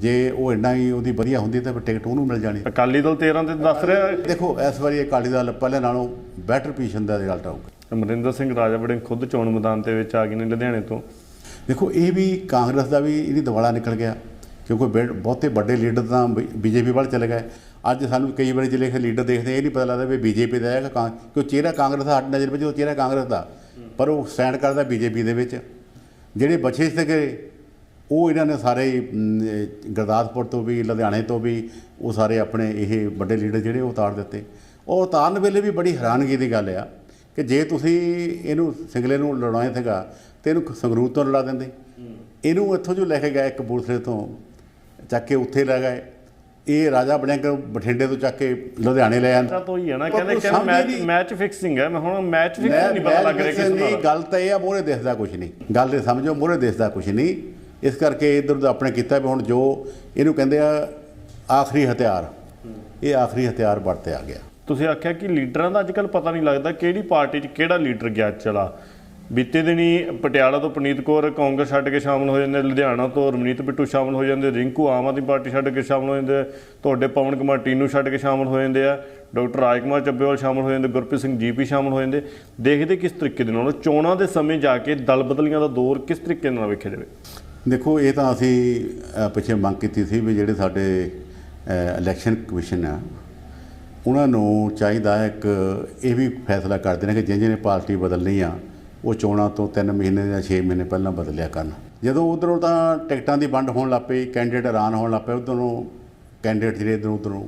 ਜੇ ਉਹ ਇੰਨਾ ਹੀ ਉਹਦੀ ਵਧੀਆ ਹੁੰਦੀ ਤਾਂ ਟਿਕਟ ਉਹਨੂੰ ਮਿਲ ਜਾਣੀ। ਅਕਾਲੀ ਦਲ 13 ਤੇ ਦੱਸ ਰਿਹਾ। ਦੇਖੋ ਇਸ ਵਾਰੀ ਅਕਾਲੀ ਦਲ ਪਹਿਲੇ ਨਾਲੋਂ ਬੈਟਰ ਪੋਜੀਸ਼ਨ ਦਾ ਰਿਜ਼ਲਟ ਆਊਗਾ। ਅਮਰਿੰਦਰ ਸਿੰਘ ਰਾਜਾ ਬੜੇ ਖੁਦ ਚੋਣ ਮੈਦਾਨ ਦੇ ਵਿੱਚ ਆ ਗਏ ਨੇ ਲੁਧਿਆਣੇ ਤੋਂ। ਦੇਖੋ ਇਹ ਵੀ ਕਾਂਗਰਸ ਦਾ ਵੀ ਇਹਦੀ ਦਿਵਾਲਾ ਨਿਕਲ ਗਿਆ। ਕਿਉਂਕਿ ਬਹੁਤੇ ਵੱਡੇ ਲੀਡਰ ਤਾਂ ਬੀਜੇਪੀ ਵੱਲ ਚਲੇ ਗਏ। ਅੱਜ ਸਾਨੂੰ ਕਈ ਵਾਰੀ ਜਿਹੜੇ ਲੀਡਰ ਦੇਖਦੇ ਇਹ ਨਹੀਂ ਪਤਾ ਲੱਗਦਾ ਵੀ ਬੀਜੇਪੀ ਦਾ ਹੈ ਕਿ ਕਿਉਂ ਚਿਹਰਾ ਕਾਂਗਰਸ ਦਾ ਸਾਡੀ ਨਜ਼ਰ ਵਿੱਚ ਉਹ ਚਿਹਰਾ ਕਾਂਗਰਸ ਦਾ। ਪਰ ਉਹ ਸਟੈਂਡ ਕਰਦਾ ਬੀਜੇਪੀ ਦੇ ਵਿੱਚ। ਜਿਹੜੇ ਬਚੇ ਸੀਗੇ ਉਹ ਇਹਨਾਂ ਨੇ ਸਾਰੇ ਗੁਰਦਾਸਪੁਰ ਤੋਂ ਵੀ ਲੁਧਿਆਣੇ ਤੋਂ ਵੀ ਉਹ ਸਾਰੇ ਆਪਣੇ ਇਹ ਵੱਡੇ ਲੀਡਰ ਜਿਹੜੇ ਉਹ ਉਤਾਰ ਦਿੱਤੇ। ਉਹ ਉਤਾਰਨ ਵੇਲੇ ਵੀ ਬੜੀ ਹੈਰਾਨਗੀ ਦੀ ਗੱਲ ਆ ਕਿ ਜੇ ਤੁਸੀਂ ਇਹਨੂੰ ਸਿੰਗਲੇ ਨੂੰ ਲੜਾਉਣਾ ਸੀਗਾ ਤੇ ਇਹਨੂੰ ਸੰਗਰੂਰ ਤੋਂ ਲੜਾ ਦਿੰਦੇ। ਇਹਨੂੰ ਇੱਥੋਂ ਜੋ ਲੈ ਕੇ ਗਏ ਕਪੂਰਥਲੇ ਤੋਂ ਚੱਕ ਕੇ ਉੱਥੇ ਲੈ ਗਏ। ਇਹ ਰਾਜਾ ਬਣਿਆ ਕਿ ਬਠਿੰਡੇ ਤੋਂ ਚੱਕ ਕੇ ਲੁਧਿਆਣੇ ਲੈ ਆਂਦਾ। ਤਾਂ ਹੀ ਹੈ ਨਾ ਕਹਿੰਦੇ ਸਮਝ ਮੈਚ। ਮੈਚ ਫਿਕਸਿੰਗ ਹੈ। ਮੈਂ ਹੁਣ ਮੈਚ ਫਿਕਸਿੰਗ ਮੈਂ ਨਹੀਂ ਪਤਾ ਲੱਗ ਰਿਹਾ ਕਿਸ ਨਾਲ। ਗੱਲ ਤਾਂ ਇਹ ਆ ਮੋਰੇ ਦਿਸਦਾ ਕੁਝ ਨਹੀਂ। ਗੱਲ ਇਹ ਸਮਝੋ ਮੋਰੇ ਦਿਸਦਾ ਕੁਝ ਨਹੀਂ। ਇਸ ਕਰਕੇ ਇਧਰ ਉਧਰ ਆਪਣੇ ਕੀਤਾ ਵੀ ਹੁਣ ਜੋ ਇਹਨੂੰ ਕਹਿੰਦੇ ਆ ਆਖਰੀ ਹਥਿਆਰ। ਇਹ ਆਖਰੀ ਹਥਿਆਰ ਵਰਤੇ ਆ ਗਿਆ। ਤੁਸੀਂ ਆਖਿਆ ਕਿ ਲੀਡਰਾਂ ਦਾ ਅੱਜਕੱਲ ਪਤਾ ਨਹੀਂ ਲੱਗਦਾ ਕਿਹੜੀ ਪਾਰਟੀ 'ਚ ਕਿਹੜਾ ਲੀਡਰ ਗਿਆ ਚਲਾ। ਬੀਤੇ ਦਿਨੀ ਪਟਿਆਲਾ ਤੋਂ ਪਨੀਤ ਕੌਰ ਕਾਂਗਰਸ ਛੱਡ ਕੇ ਸ਼ਾਮਲ ਹੋ ਜਾਂਦੇ, ਲੁਧਿਆਣਾ ਤੋਂ ਰਮਨੀਤ ਬਿੱਟੂ ਸ਼ਾਮਲ ਹੋ ਜਾਂਦੇ, ਰਿੰਕੂ ਆਮ ਆਦਮੀ ਪਾਰਟੀ ਛੱਡ ਕੇ ਸ਼ਾਮਲ ਹੋ ਜਾਂਦੇ, ਤੁਹਾਡੇ ਪਵਨ ਕੁਮਾਰ ਟੀਨੂ ਛੱਡ ਕੇ ਸ਼ਾਮਲ ਹੋ ਜਾਂਦੇ ਆ, ਡਾਕਟਰ ਰਾਜਕੁਮਾਰ ਚੱਬੇਵਾਲ ਸ਼ਾਮਲ ਹੋ ਜਾਂਦੇ, ਗੁਰਪ੍ਰੀਤ ਸਿੰਘ ਜੀਪੀ ਸ਼ਾਮਲ ਹੋ ਜਾਂਦੇ। ਦੇਖਦੇ ਕਿਸ ਤਰੀਕੇ ਦੇ ਨਾਲ, ਚੋਣਾਂ ਦੇ ਸਮੇਂ ਜਾ ਕੇ ਦਲ ਬਦਲੀਆਂ ਦਾ ਦੌਰ ਕਿਸ ਤਰੀਕੇ ਨਾਲ ਵੇਖਿਆ ਜਾਵੇ? ਦੇਖੋ, ਇਹ ਤਾਂ ਅਸੀਂ ਪਿੱਛੇ ਮੰਗ ਕੀਤੀ ਸੀ ਵੀ ਜਿਹੜੇ ਸਾਡੇ ਇਲੈਕਸ਼ਨ ਕਮਿਸ਼ਨ ਆ, ਉਹਨਾਂ ਨੂੰ ਚਾਹੀਦਾ ਇੱਕ ਇਹ ਵੀ ਫੈਸਲਾ ਕਰਦੇ ਨੇ ਕਿ ਜਿਹਨੇ ਜਿਹਨੇ ਪਾਰਟੀ ਬਦਲਣੀ ਆ ਉਹ ਚੋਣਾਂ ਤੋਂ 3 ਮਹੀਨੇ ਜਾਂ 6 ਮਹੀਨੇ ਪਹਿਲਾਂ ਬਦਲਿਆ ਕਰਨ। ਜਦੋਂ ਉਧਰੋਂ ਤਾਂ ਟਿਕਟਾਂ ਦੀ ਵੰਡ ਹੋਣ ਲੱਗ ਪਈ, ਕੈਂਡੀਡੇਟ ਹੈਰਾਨ ਹੋਣ ਲੱਗ ਪਏ, ਉਧਰੋਂ ਕੈਂਡੀਡੇਟ ਜਿਹੜੇ ਇੱਧਰੋਂ ਉਧਰੋਂ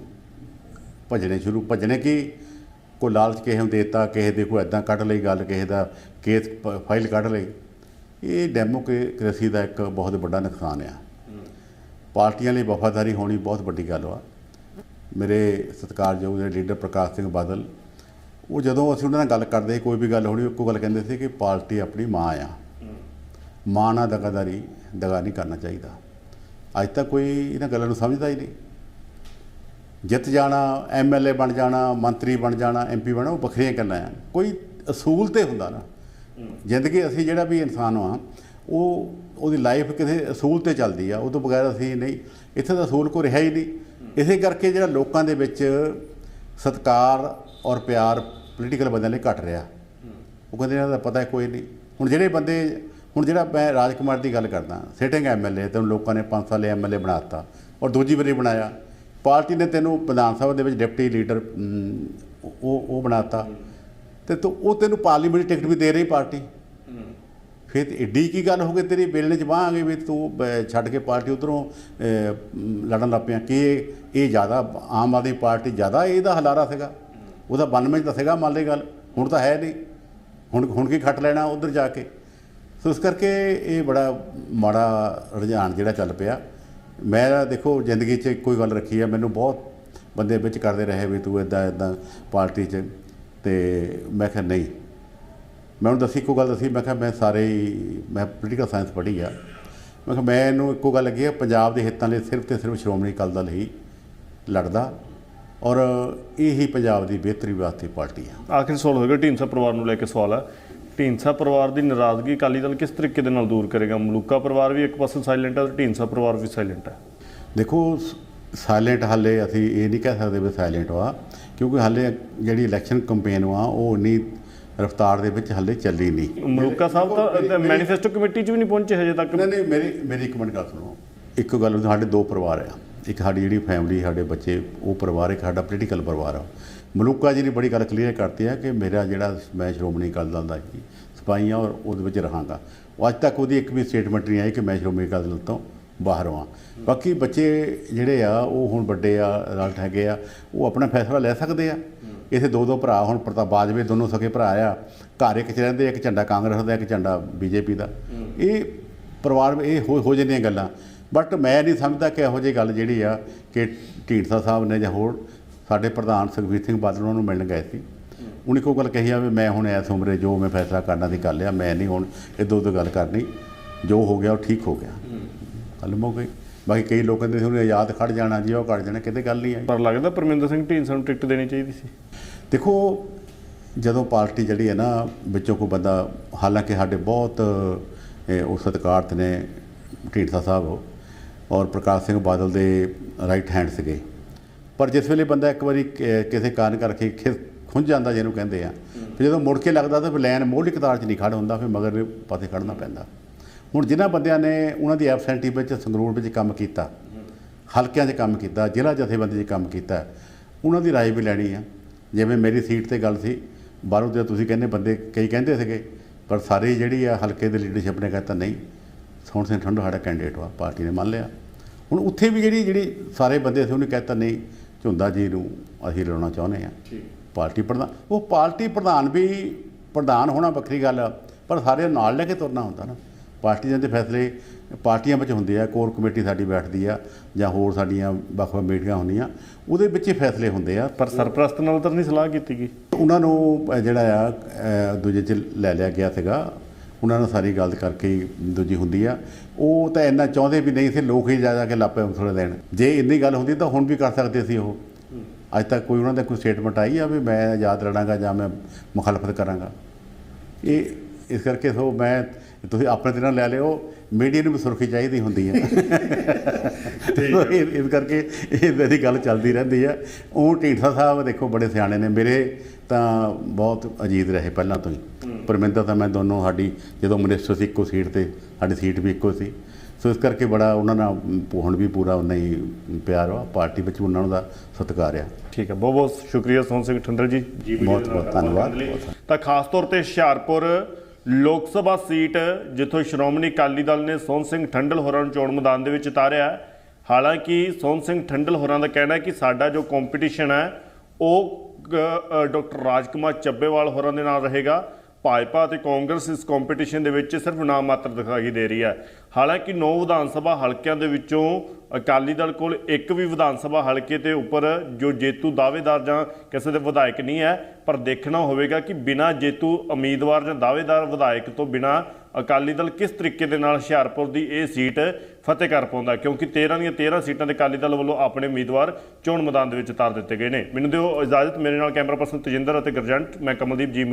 ਭੱਜਣੇ ਸ਼ੁਰੂ, ਭੱਜਣੇ ਕਿ? ਕੋਈ ਲਾਲਚ ਕਿਸੇ ਨੂੰ ਦੇਤਾ, ਕਿਸੇ ਦੇ ਕੋਈ ਐਦਾਂ ਕੱਢ ਲਈ ਗੱਲ, ਕਿਸੇ ਦਾ ਕੇਸ ਫਾਈਲ ਕੱਢ ਲਈ। ਇਹ ਡੈਮੋਕ੍ਰੇਸੀ ਦਾ ਇੱਕ ਬਹੁਤ ਵੱਡਾ ਨੁਕਸਾਨ ਆ। ਪਾਰਟੀਆਂ ਲਈ ਵਫਾਦਾਰੀ ਹੋਣੀ ਬਹੁਤ ਵੱਡੀ ਗੱਲ ਆ ਮੇਰੇ ਸਤਿਕਾਰਯੋਗ ਜਿਹੜੇ ਲੀਡਰ ਪ੍ਰਕਾਸ਼ ਸਿੰਘ ਬਾਦਲ ਉਹ ਜਦੋਂ ਅਸੀਂ ਉਹਨਾਂ ਨਾਲ ਗੱਲ ਕਰਦੇ ਕੋਈ ਵੀ ਗੱਲ ਹੋਣੀ, ਇੱਕੋ ਗੱਲ ਕਹਿੰਦੇ ਸੀ ਕਿ ਪਾਰਟੀ ਆਪਣੀ ਮਾਂ ਆ। ਮਾਂ ਨਾਲ ਦਗਾਦਾਰੀ, ਦਗਾ ਨਹੀਂ ਕਰਨਾ ਚਾਹੀਦਾ। ਅੱਜ ਤੱਕ ਕੋਈ ਇਹਨਾਂ ਗੱਲਾਂ ਨੂੰ ਸਮਝਦਾ ਹੀ ਨਹੀਂ। ਜਿੱਤ ਜਾਣਾ ਐਮਐਲਏ ਬਣ ਜਾਣਾ, ਮੰਤਰੀ ਬਣ ਜਾਣਾ ਐਮਪੀ ਬਣਨਾ ਉਹ ਵੱਖਰੀਆਂ ਗੱਲਾਂ ਆ। ਕੋਈ ਅਸੂਲ ਤੇ ਹੁੰਦਾ ਨਾ। ਜ਼ਿੰਦਗੀ ਅਸੀਂ ਜਿਹੜਾ ਵੀ ਇਨਸਾਨ ਆ ਉਹ ਉਹਦੀ ਲਾਈਫ ਕਿਸੇ ਅਸੂਲ ਤੇ ਚੱਲਦੀ ਆ। ਉਹ ਤੋਂ ਬਗੈਰ ਅਸੀਂ ਨਹੀਂ, ਇੱਥੇ ਤਾਂ ਅਸੂਲ ਕੋ ਰਿਹਾ ਹੀ ਨਹੀਂ। ਇਸੇ ਕਰਕੇ ਜਿਹੜਾ ਲੋਕਾਂ ਦੇ ਵਿੱਚ ਸਤਕਾਰ ਔਰ ਪਿਆਰ ਪੋਲੀਟੀਕਲ ਬੰਦਿਆਂ ਲਈ ਘਟ ਰਿਹਾ। ਉਹ ਕਹਿੰਦੇ ਇਹਨਾਂ ਦਾ ਪਤਾ ਕੋਈ ਨਹੀਂ। ਹੁਣ ਜਿਹੜੇ ਬੰਦੇ ਹੁਣ ਜਿਹੜਾ ਮੈਂ ਰਾਜਕੁਮਾਰ ਦੀ ਗੱਲ ਕਰਦਾ ਸਿਟਿੰਗ ਐਮਐਲਏ ਤੈਨੂੰ ਲੋਕਾਂ ਨੇ 5 ਸਾਲੇ ਐਮਐਲਏ ਬਣਾਤਾ ਔਰ ਦੂਜੀ ਵਾਰੀ ਬਣਾਇਆ। ਪਾਰਟੀ ਨੇ ਤੈਨੂੰ ਵਿਧਾਨ ਸਭਾ ਦੇ ਵਿੱਚ ਡਿਪਟੀ ਲੀਡਰ ਅਮ, ਉਹ ਉਹ ਬਣਾਤਾ ਤੇ ਤੂੰ ਉਹ ਤੈਨੂੰ ਪਾਰਲੀਮੈਂਟ ਟਿਕਟ ਵੀ ਦੇ ਰਹੀ ਪਾਰਟੀ। ਫਿਰ ਤੇ ਏਡੀ ਕੀ ਗੱਲ ਹੋ ਗਈ ਤੇਰੀ? ਬੇਲਣੇ ਚ ਬਾਂਹ ਆ ਗਈ ਵੀ ਤੂੰ ਛੱਡ ਕੇ ਪਾਰਟੀ ਉਧਰੋਂ ਲੜਨ ਲੱਗ ਪਿਆ। ਕਿ ਇਹ ਜ਼ਿਆਦਾ ਆਮ ਆਦਮੀ ਪਾਰਟੀ ਜ਼ਿਆਦਾ ਇਹਦਾ ਹਲਾਰਾ ਸੀਗਾ? ਉਹਦਾ 92 ਚ ਦੱਸੇਗਾ ਮੰਨ ਲਈ ਗੱਲ, ਹੁਣ ਤਾਂ ਹੈ ਨਹੀਂ। ਹੁਣ ਹੁਣ ਕੀ ਖੱਟ ਲੈਣਾ ਉਧਰ ਜਾ ਕੇ? ਸੋ ਇਸ ਕਰਕੇ ਇਹ ਬੜਾ ਮਾੜਾ ਰੁਝਾਨ ਜਿਹੜਾ ਚੱਲ ਪਿਆ। ਮੈਂ ਦੇਖੋ, ਜ਼ਿੰਦਗੀ 'ਚ ਇੱਕੋ ਹੀ ਗੱਲ ਰੱਖੀ ਆ, ਮੈਨੂੰ ਬਹੁਤ ਬੰਦੇ ਵਿੱਚ ਕਰਦੇ ਰਹੇ ਵੀ ਤੂੰ ਇਦਾਂ ਇਦਾਂ ਪਾਰਟੀ 'ਚ। ਤੇ ਮੈਂ ਕਿਹਾ ਨਹੀਂ। ਮੈਂ ਉਹਨੂੰ ਦੱਸੀ, ਇੱਕੋ ਗੱਲ ਦੱਸੀ, ਮੈਂ ਕਿਹਾ ਮੈਂ ਸਾਰੇ ਹੀ, ਮੈਂ ਪੋਲੀਟੀਕਲ ਸਾਇੰਸ ਪੜ੍ਹੀ ਆ। ਮੈਂ ਕਿਹਾ ਮੈਂ ਇਹਨੂੰ ਇੱਕੋ ਗੱਲ ਲੱਗੀ ਆ, ਪੰਜਾਬ ਦੇ ਹਿੱਤਾਂ ਲਈ ਸਿਰਫ ਤੇ ਸਿਰਫ ਸ਼੍ਰੋਮਣੀ ਅਕਾਲੀ ਦਲ ਹੀ ਲੜਦਾ। ਔਰ ਇਹ ਹੀ ਪੰਜਾਬ ਦੀ ਬਿਹਤਰੀ ਵਾਸਤੇ ਪਾਰਟੀ ਆ। ਆਖਿਰ ਸਵਾਲ ਹੋਏਗਾ ਢੀਂਡਸਾ ਪਰਿਵਾਰ ਨੂੰ ਲੈ ਕੇ ਸਵਾਲ ਹੈ ਢੀਂਡਸਾ ਪਰਿਵਾਰ ਦੀ ਨਾਰਾਜ਼ਗੀ ਅਕਾਲੀ ਦਲ ਕਿਸ ਤਰੀਕੇ ਦੇ ਨਾਲ ਦੂਰ ਕਰੇਗਾ? ਮਲੂਕਾ ਪਰਿਵਾਰ ਵੀ ਇੱਕ ਪਾਸੇ ਸਾਇਲੈਂਟ ਹੈ ਤੇ ਢੀਂਡਸਾ ਪਰਿਵਾਰ ਵੀ ਸਾਇਲੈਂਟ ਹੈ ਦੇਖੋ ਸਾਇਲੈਂਟ ਹਾਲੇ ਅਸੀਂ ਇਹ ਨਹੀਂ ਕਹਿ ਸਕਦੇ ਵੀ ਸਾਇਲੈਂਟ ਵਾ ਕਿਉਂਕਿ ਹਾਲੇ ਜਿਹੜੀ ਇਲੈਕਸ਼ਨ ਕੰਪੇਨ ਵਾ ਉਹ ਉਨੀ ਰਫਤਾਰ ਦੇ ਵਿੱਚ ਹਾਲੇ ਚੱਲੀ ਨਹੀਂ। ਮਲੂਕਾ ਸਾਹਿਬ ਤਾਂ ਮੈਨੀਫੈਸਟੋ ਕਮੇਟੀ 'ਚ ਵੀ ਨਹੀਂ ਪਹੁੰਚੇ ਹਜੇ ਤੱਕ। ਨਹੀਂ ਨਹੀਂ ਮੇਰੀ ਮੇਰੀ ਇੱਕ ਮਿੰਟ ਗੱਲ ਸੁਣੋ। ਇੱਕ ਗੱਲ ਸਾਡੇ ਦੋ ਪਰਿਵਾਰ ਆ। ਇੱਕ ਸਾਡੀ ਜਿਹੜੀ ਫੈਮਿਲੀ ਸਾਡੇ ਬੱਚੇ, ਉਹ ਪਰਿਵਾਰ ਇੱਕ ਸਾਡਾ ਪੋਲੀਟੀਕਲ ਪਰਿਵਾਰ ਆ। ਮਲੂਕਾ ਜੀ ਨੇ ਬੜੀ ਗੱਲ ਕਲੀਅਰ ਕਰਤੀ ਹੈ ਕਿ ਮੇਰਾ ਜਿਹੜਾ ਮੈਂ ਸ਼੍ਰੋਮਣੀ ਅਕਾਲੀ ਦਲ ਦਾ ਹੀ ਸਿਪਾਹੀ ਹਾਂ ਔਰ ਉਹਦੇ ਵਿੱਚ ਰਹਾਂਗਾ। ਅੱਜ ਤੱਕ ਉਹਦੀ ਇੱਕ ਵੀ ਸਟੇਟਮੈਂਟ ਨਹੀਂ ਆਈ ਕਿ ਮੈਂ ਸ਼੍ਰੋਮਣੀ ਅਕਾਲੀ ਦਲ ਤੋਂ ਬਾਹਰ ਹਾਂ। ਬਾਕੀ ਬੱਚੇ ਜਿਹੜੇ ਆ, ਉਹ ਹੁਣ ਵੱਡੇ ਆ ਅਡਲਟ ਹੈਗੇ ਆ, ਉਹ ਆਪਣਾ ਫੈਸਲਾ ਲੈ ਸਕਦੇ ਆ। ਇਥੇ ਦੋ ਦੋ ਭਰਾ, ਹੁਣ ਪ੍ਰਤਾਪ ਬਾਜਵੇ ਦੋਨੋਂ ਸਕੇ ਭਰਾ ਆ। ਘਰ ਇੱਕ ਚ ਰਹਿੰਦੇ, ਇੱਕ ਝੰਡਾ ਕਾਂਗਰਸ ਦਾ, ਇੱਕ ਝੰਡਾ ਬੀਜੇਪੀ ਦਾ। ਇਹ ਪਰਿਵਾਰ, ਇਹ ਹੋ ਜਾਂਦੀਆਂ ਗੱਲਾਂ। ਬਟ ਮੈਂ ਨਹੀਂ ਸਮਝਦਾ ਕਿ ਇਹੋ ਜਿਹੀ ਗੱਲ ਜਿਹੜੀ ਆ ਕਿ ਢੀਂਡਸਾ ਸਾਹਿਬ ਨੇ ਜਾਂ ਹੋਰ ਸਾਡੇ ਪ੍ਰਧਾਨ ਸੁਖਬੀਰ ਸਿੰਘ ਬਾਦਲ ਉਹਨਾਂ ਨੂੰ ਮਿਲਣ ਗਏ ਸੀ। ਉਹਨੇ ਕੋਈ ਗੱਲ ਕਹੀ ਆ ਵੀ ਮੈਂ ਹੁਣ ਇਸ ਉਮਰੇ ਜੋ ਮੈਂ ਫੈਸਲਾ ਕਰਨਾ ਦੀ ਕਰ ਲਿਆ ਮੈਂ ਨਹੀਂ ਹੁਣ ਇਹ ਦੋ ਦੋ ਗੱਲ ਕਰਨੀ। ਜੋ ਹੋ ਗਿਆ ਉਹ ਠੀਕ ਹੋ ਗਿਆ। ਗੱਲ ਮੁੱਕ ਗਈ। ਬਾਕੀ ਕਈ ਲੋਕ ਕਹਿੰਦੇ ਸੀ ਉਹਨੇ ਆਜ਼ਾਦ ਖੜ ਜਾਣਾ ਜੀ ਉਹ ਕੱਢ ਜਾਣਾ ਕਿਤੇ ਗੱਲ ਨਹੀਂ ਆਈ। ਪਰ ਲੱਗਦਾ ਪਰਮਿੰਦਰ ਸਿੰਘ ਢੀਂਡਸਾ ਨੂੰ ਟਿਕਟ ਦੇਣੀ ਚਾਹੀਦੀ ਸੀ। ਦੇਖੋ ਜਦੋਂ ਪਾਰਟੀ ਜਿਹੜੀ ਹੈ ਨਾ ਵਿੱਚੋਂ ਕੋਈ ਬੰਦਾ ਹਾਲਾਂਕਿ ਸਾਡੇ ਬਹੁਤ ਉਹ ਸਤਿਕਾਰਤ ਨੇ ਢੀਂਡਸਾ ਸਾਹਿਬ ਉਹ ਔਰ ਪ੍ਰਕਾਸ਼ ਸਿੰਘ ਬਾਦਲ ਦੇ ਰਾਈਟ ਹੈਂਡ ਸੀਗੇ। ਪਰ ਜਿਸ ਵੇਲੇ ਬੰਦਾ ਇੱਕ ਵਾਰੀ ਕਿਸੇ ਕਾਰਨ ਕਰਕੇ ਖਿ- ਖੁੰਝ ਜਾਂਦਾ ਜਿਹਨੂੰ ਕਹਿੰਦੇ ਆ ਫਿਰ ਜਦੋਂ ਮੁੜ ਕੇ ਲੱਗਦਾ ਤਾਂ ਫਿਰ ਲਾਈਨ ਮੋਢੀ ਕਤਾਰ 'ਚ ਨਹੀਂ ਖੜ ਹੁੰਦਾ, ਫਿਰ ਮਗਰ ਪਾਸੇ ਖੜਨਾ ਪੈਂਦਾ। ਹੁਣ ਜਿਨ੍ਹਾਂ ਬੰਦਿਆਂ ਨੇ ਉਹਨਾਂ ਦੀ ਐਬਸੈਂਟੀ ਵਿੱਚ ਸੰਗਰੂਰ ਵਿੱਚ ਕੰਮ ਕੀਤਾ, ਹਲਕਿਆਂ 'ਚ ਕੰਮ ਕੀਤਾ, ਜ਼ਿਲ੍ਹਾ ਜਥੇਬੰਦੀ 'ਚ ਕੰਮ ਕੀਤਾ, ਉਹਨਾਂ ਦੀ ਰਾਏ ਵੀ ਲੈਣੀ ਆ। ਜਿਵੇਂ ਮੇਰੀ ਸੀਟ ਤੇ ਗੱਲ ਸੀ, ਬਾਹਰੋਂ ਤੇ ਤੁਸੀਂ ਕਹਿੰਦੇ ਬੰਦੇ ਕਈ ਕਹਿੰਦੇ ਸੀਗੇ, ਪਰ ਸਾਰੇ ਜਿਹੜੀ ਆ ਹਲਕੇ ਦੇ ਲੀਡਰਸ਼ਿਪ ਨੇ ਕਹਿੰਦਾ ਨਹੀਂ। ਸੋਹਣ ਸਿੰਘ ਠੰਡੋ ਸਾਡਾ ਕੈਂਡੀਡੇਟ ਵਾ ਪਾਰਟੀ ਨੇ ਮੰਨ ਲਿਆ। ਹੁਣ ਉੱਥੇ ਵੀ ਜਿਹੜੀ ਜਿਹੜੀ ਸਾਰੇ ਬੰਦੇ ਸੀ ਉਹਨੇ ਕਹਿਤਾ ਨਹੀਂ ਝੁੰਦਾ ਜੀ ਨੂੰ ਅਸੀਂ ਲਾਉਣਾ ਚਾਹੁੰਦੇ ਆ ਪਾਰਟੀ ਪ੍ਰਧਾਨ ਉਹ ਪਾਰਟੀ ਪ੍ਰਧਾਨ ਵੀ ਪ੍ਰਧਾਨ ਹੋਣਾ ਵੱਖਰੀ ਗੱਲ ਆ ਪਰ ਸਾਰੇ ਨਾਲ ਲੈ ਕੇ ਤੁਰਨਾ ਹੁੰਦਾ ਨਾ। ਪਾਰਟੀਆਂ ਦੇ ਫੈਸਲੇ ਪਾਰਟੀਆਂ ਵਿੱਚ ਹੁੰਦੇ ਆ ਕੋਰ ਕਮੇਟੀ ਸਾਡੀ ਬੈਠਦੀ ਆ ਜਾਂ ਹੋਰ ਸਾਡੀਆਂ ਵੱਖ-ਵੱਖ ਮੀਟਿੰਗਾਂ ਹੁੰਦੀਆਂ ਉਹਦੇ ਵਿੱਚ ਹੀ ਫੈਸਲੇ ਹੁੰਦੇ ਆ। ਪਰ ਸਰਪ੍ਰਸਤ ਨਾਲ ਤਾਂ ਨਹੀਂ ਸਲਾਹ ਕੀਤੀ ਗਈ। ਉਹਨਾਂ ਨੂੰ ਜਿਹੜਾ ਆ ਦੂਜੇ ਚ ਲੈ ਲਿਆ ਗਿਆ ਸੀਗਾ ਉਹਨਾਂ ਨਾਲ ਸਾਰੀ ਗੱਲ ਕਰਕੇ ਹੀ ਦੂਜੀ ਹੁੰਦੀ ਆ। ਉਹ ਤਾਂ ਇੰਨਾ ਚਾਹੁੰਦੇ ਵੀ ਨਹੀਂ ਸੀ ਲੋਕ ਹੀ ਜਾ ਜਾ ਕੇ ਲਾਪੇ ਥੋੜੇ ਦੇਣ ਜੇ ਇੰਨੀ ਗੱਲ ਹੁੰਦੀ ਤਾਂ ਹੁਣ ਵੀ ਕਰ ਸਕਦੇ ਸੀ ਉਹ। ਅੱਜ ਤੱਕ ਕੋਈ ਉਹਨਾਂ ਦਾ ਕੋਈ ਸਟੇਟਮੈਂਟ ਆਈ ਆ ਵੀ ਮੈਂ ਆਜ਼ਾਦ ਲੜਾਂਗਾ ਜਾਂ ਮੈਂ ਮੁਖਾਲਫਤ ਕਰਾਂਗਾ। ਇਹ ਇਸ ਕਰਕੇ ਸੋ ਮੈਂ ਤੁਸੀਂ ਆਪਣੇ ਤੇ ਨਾਲ ਲੈ ਲਿਓ ਮੀਡੀਆ ਨੂੰ ਵੀ ਸੁਰਖੀ ਚਾਹੀਦੀ ਹੁੰਦੀ ਹੈ ਇਸ ਕਰਕੇ ਇਹ ਦੀ ਗੱਲ ਚੱਲਦੀ ਰਹਿੰਦੀ ਆ। ਉਹ ਢੀਂਡਸਾ ਸਾਹਿਬ ਦੇਖੋ ਬੜੇ ਸਿਆਣੇ ਨੇ। ਮੇਰੇ ਤਾਂ ਬਹੁਤ ਅਜੀਤ ਰਹੇ ਪਹਿਲਾਂ ਤੋਂ ਹੀ। ਪਰਮਿੰਦਰ ਤਾਂ ਮੈਂ ਦੋਨੋਂ ਸਾਡੀ ਜਦੋਂ ਮਿਨਿਸਟਰ ਸੀ ਇੱਕੋ ਸੀਟ ਤੇ ਸਾਡੀ ਸੀਟ ਵੀ ਇੱਕੋ ਸੀ। ਸੋ ਇਸ ਕਰਕੇ ਬੜਾ ਉਹਨਾਂ ਨਾਲ ਹੁਣ ਵੀ ਪੂਰਾ ਉਨਾ ਹੀ ਪਿਆਰ ਆ ਪਾਰਟੀ ਵਿੱਚ ਵੀ ਉਹਨਾਂ ਦਾ ਸਤਿਕਾਰ ਆ। ਠੀਕ ਹੈ ਬਹੁਤ ਬਹੁਤ ਸ਼ੁਕਰੀਆ ਸੋਹਣ ਸਿੰਘ ਠੰਡਰ ਜੀ। ਬਹੁਤ ਬਹੁਤ ਧੰਨਵਾਦ। ਤਾਂ ਖਾਸ ਤੌਰ ਤੇ ਹੁਸ਼ਿਆਰਪੁਰ ਲੋਕ ਸਭਾ ਸੀਟ ਜਿੱਥੋਂ ਸ਼੍ਰੋਮਣੀ ਅਕਾਲੀ ਦਲ ਨੇ ਸੋਹਣ ਸਿੰਘ ਠੰਡਲ ਹੋਰਾਂ ਨੂੰ ਚੋਣ ਮੈਦਾਨ ਦੇ ਵਿੱਚ ਉਤਾਰਿਆ। ਹਾਲਾਂਕਿ ਸੋਹਣ ਸਿੰਘ ਠੰਡਲ ਹੋਰਾਂ ਦਾ ਕਹਿਣਾ ਹੈ ਕਿ ਸਾਡਾ ਜੋ ਕੰਪੀਟੀਸ਼ਨ ਹੈ ਉਹ ਡਾਕਟਰ ਰਾਜਕੁਮਾਰ ਚੱਬੇਵਾਲ ਹੋਰਾਂ ਦੇ ਨਾਲ ਰਹੇਗਾ। ਭਾਜਪਾ ਅਤੇ ਕਾਂਗਰਸ ਇਸ ਕੰਪੀਟੀਸ਼ਨ ਦੇ ਵਿੱਚ ਸਿਰਫ ਨਾਮ ਮਾਤਰ ਦਿਖਾਈ ਦੇ ਰਹੀ ਹੈ। ਹਾਲਾਂਕਿ ਨੌ ਵਿਧਾਨ ਸਭਾ ਹਲਕਿਆਂ ਦੇ ਵਿੱਚੋਂ ਅਕਾਲੀ ਦਲ ਕੋਲ ਇੱਕ ਵੀ ਵਿਧਾਨ ਸਭਾ ਹਲਕੇ ਤੇ ਉੱਪਰ ਜੋ ਜੇਤੂ ਦਾਅਵੇਦਾਰ ਜਾਂ ਕਿਸੇ ਦੇ ਵਿਧਾਇਕ ਨਹੀਂ ਹੈ, ਪਰ ਦੇਖਣਾ ਹੋਵੇਗਾ ਕਿ ਬਿਨਾਂ ਜੇਤੂ ਉਮੀਦਵਾਰ ਜਾਂ ਦਾਅਵੇਦਾਰ ਵਿਧਾਇਕ ਤੋਂ ਬਿਨਾਂ ਅਕਾਲੀ ਦਲ ਕਿਸ ਤਰੀਕੇ ਦੇ ਨਾਲ ਹੁਸ਼ਿਆਰਪੁਰ ਦੀ ਇਹ ਸੀਟ ਫਤਿਹ ਕਰ ਪਾਉਂਦਾ ਕਿਉਂਕਿ 13 ਦੀਆਂ 13 ਸੀਟਾਂ ਦੇ ਅਕਾਲੀ ਦਲ ਵੱਲੋਂ ਆਪਣੇ ਉਮੀਦਵਾਰ ਚੋਣ ਮੈਦਾਨ ਦੇ ਵਿੱਚ ਉਤਾਰ ਦਿੱਤੇ ਗਏ ਨੇ। ਮੈਨੂੰ ਦਿਓ ਇਜਾਜ਼ਤ, ਮੇਰੇ ਨਾਲ ਕੈਮਰਾ ਪਰਸਨ ਤਜਿੰਦਰ ਅਤੇ ਗਰਜੰਟ, ਮੈਂ ਕਮਲਦੀਪ ਜੀ, ਮੀਡੀਆ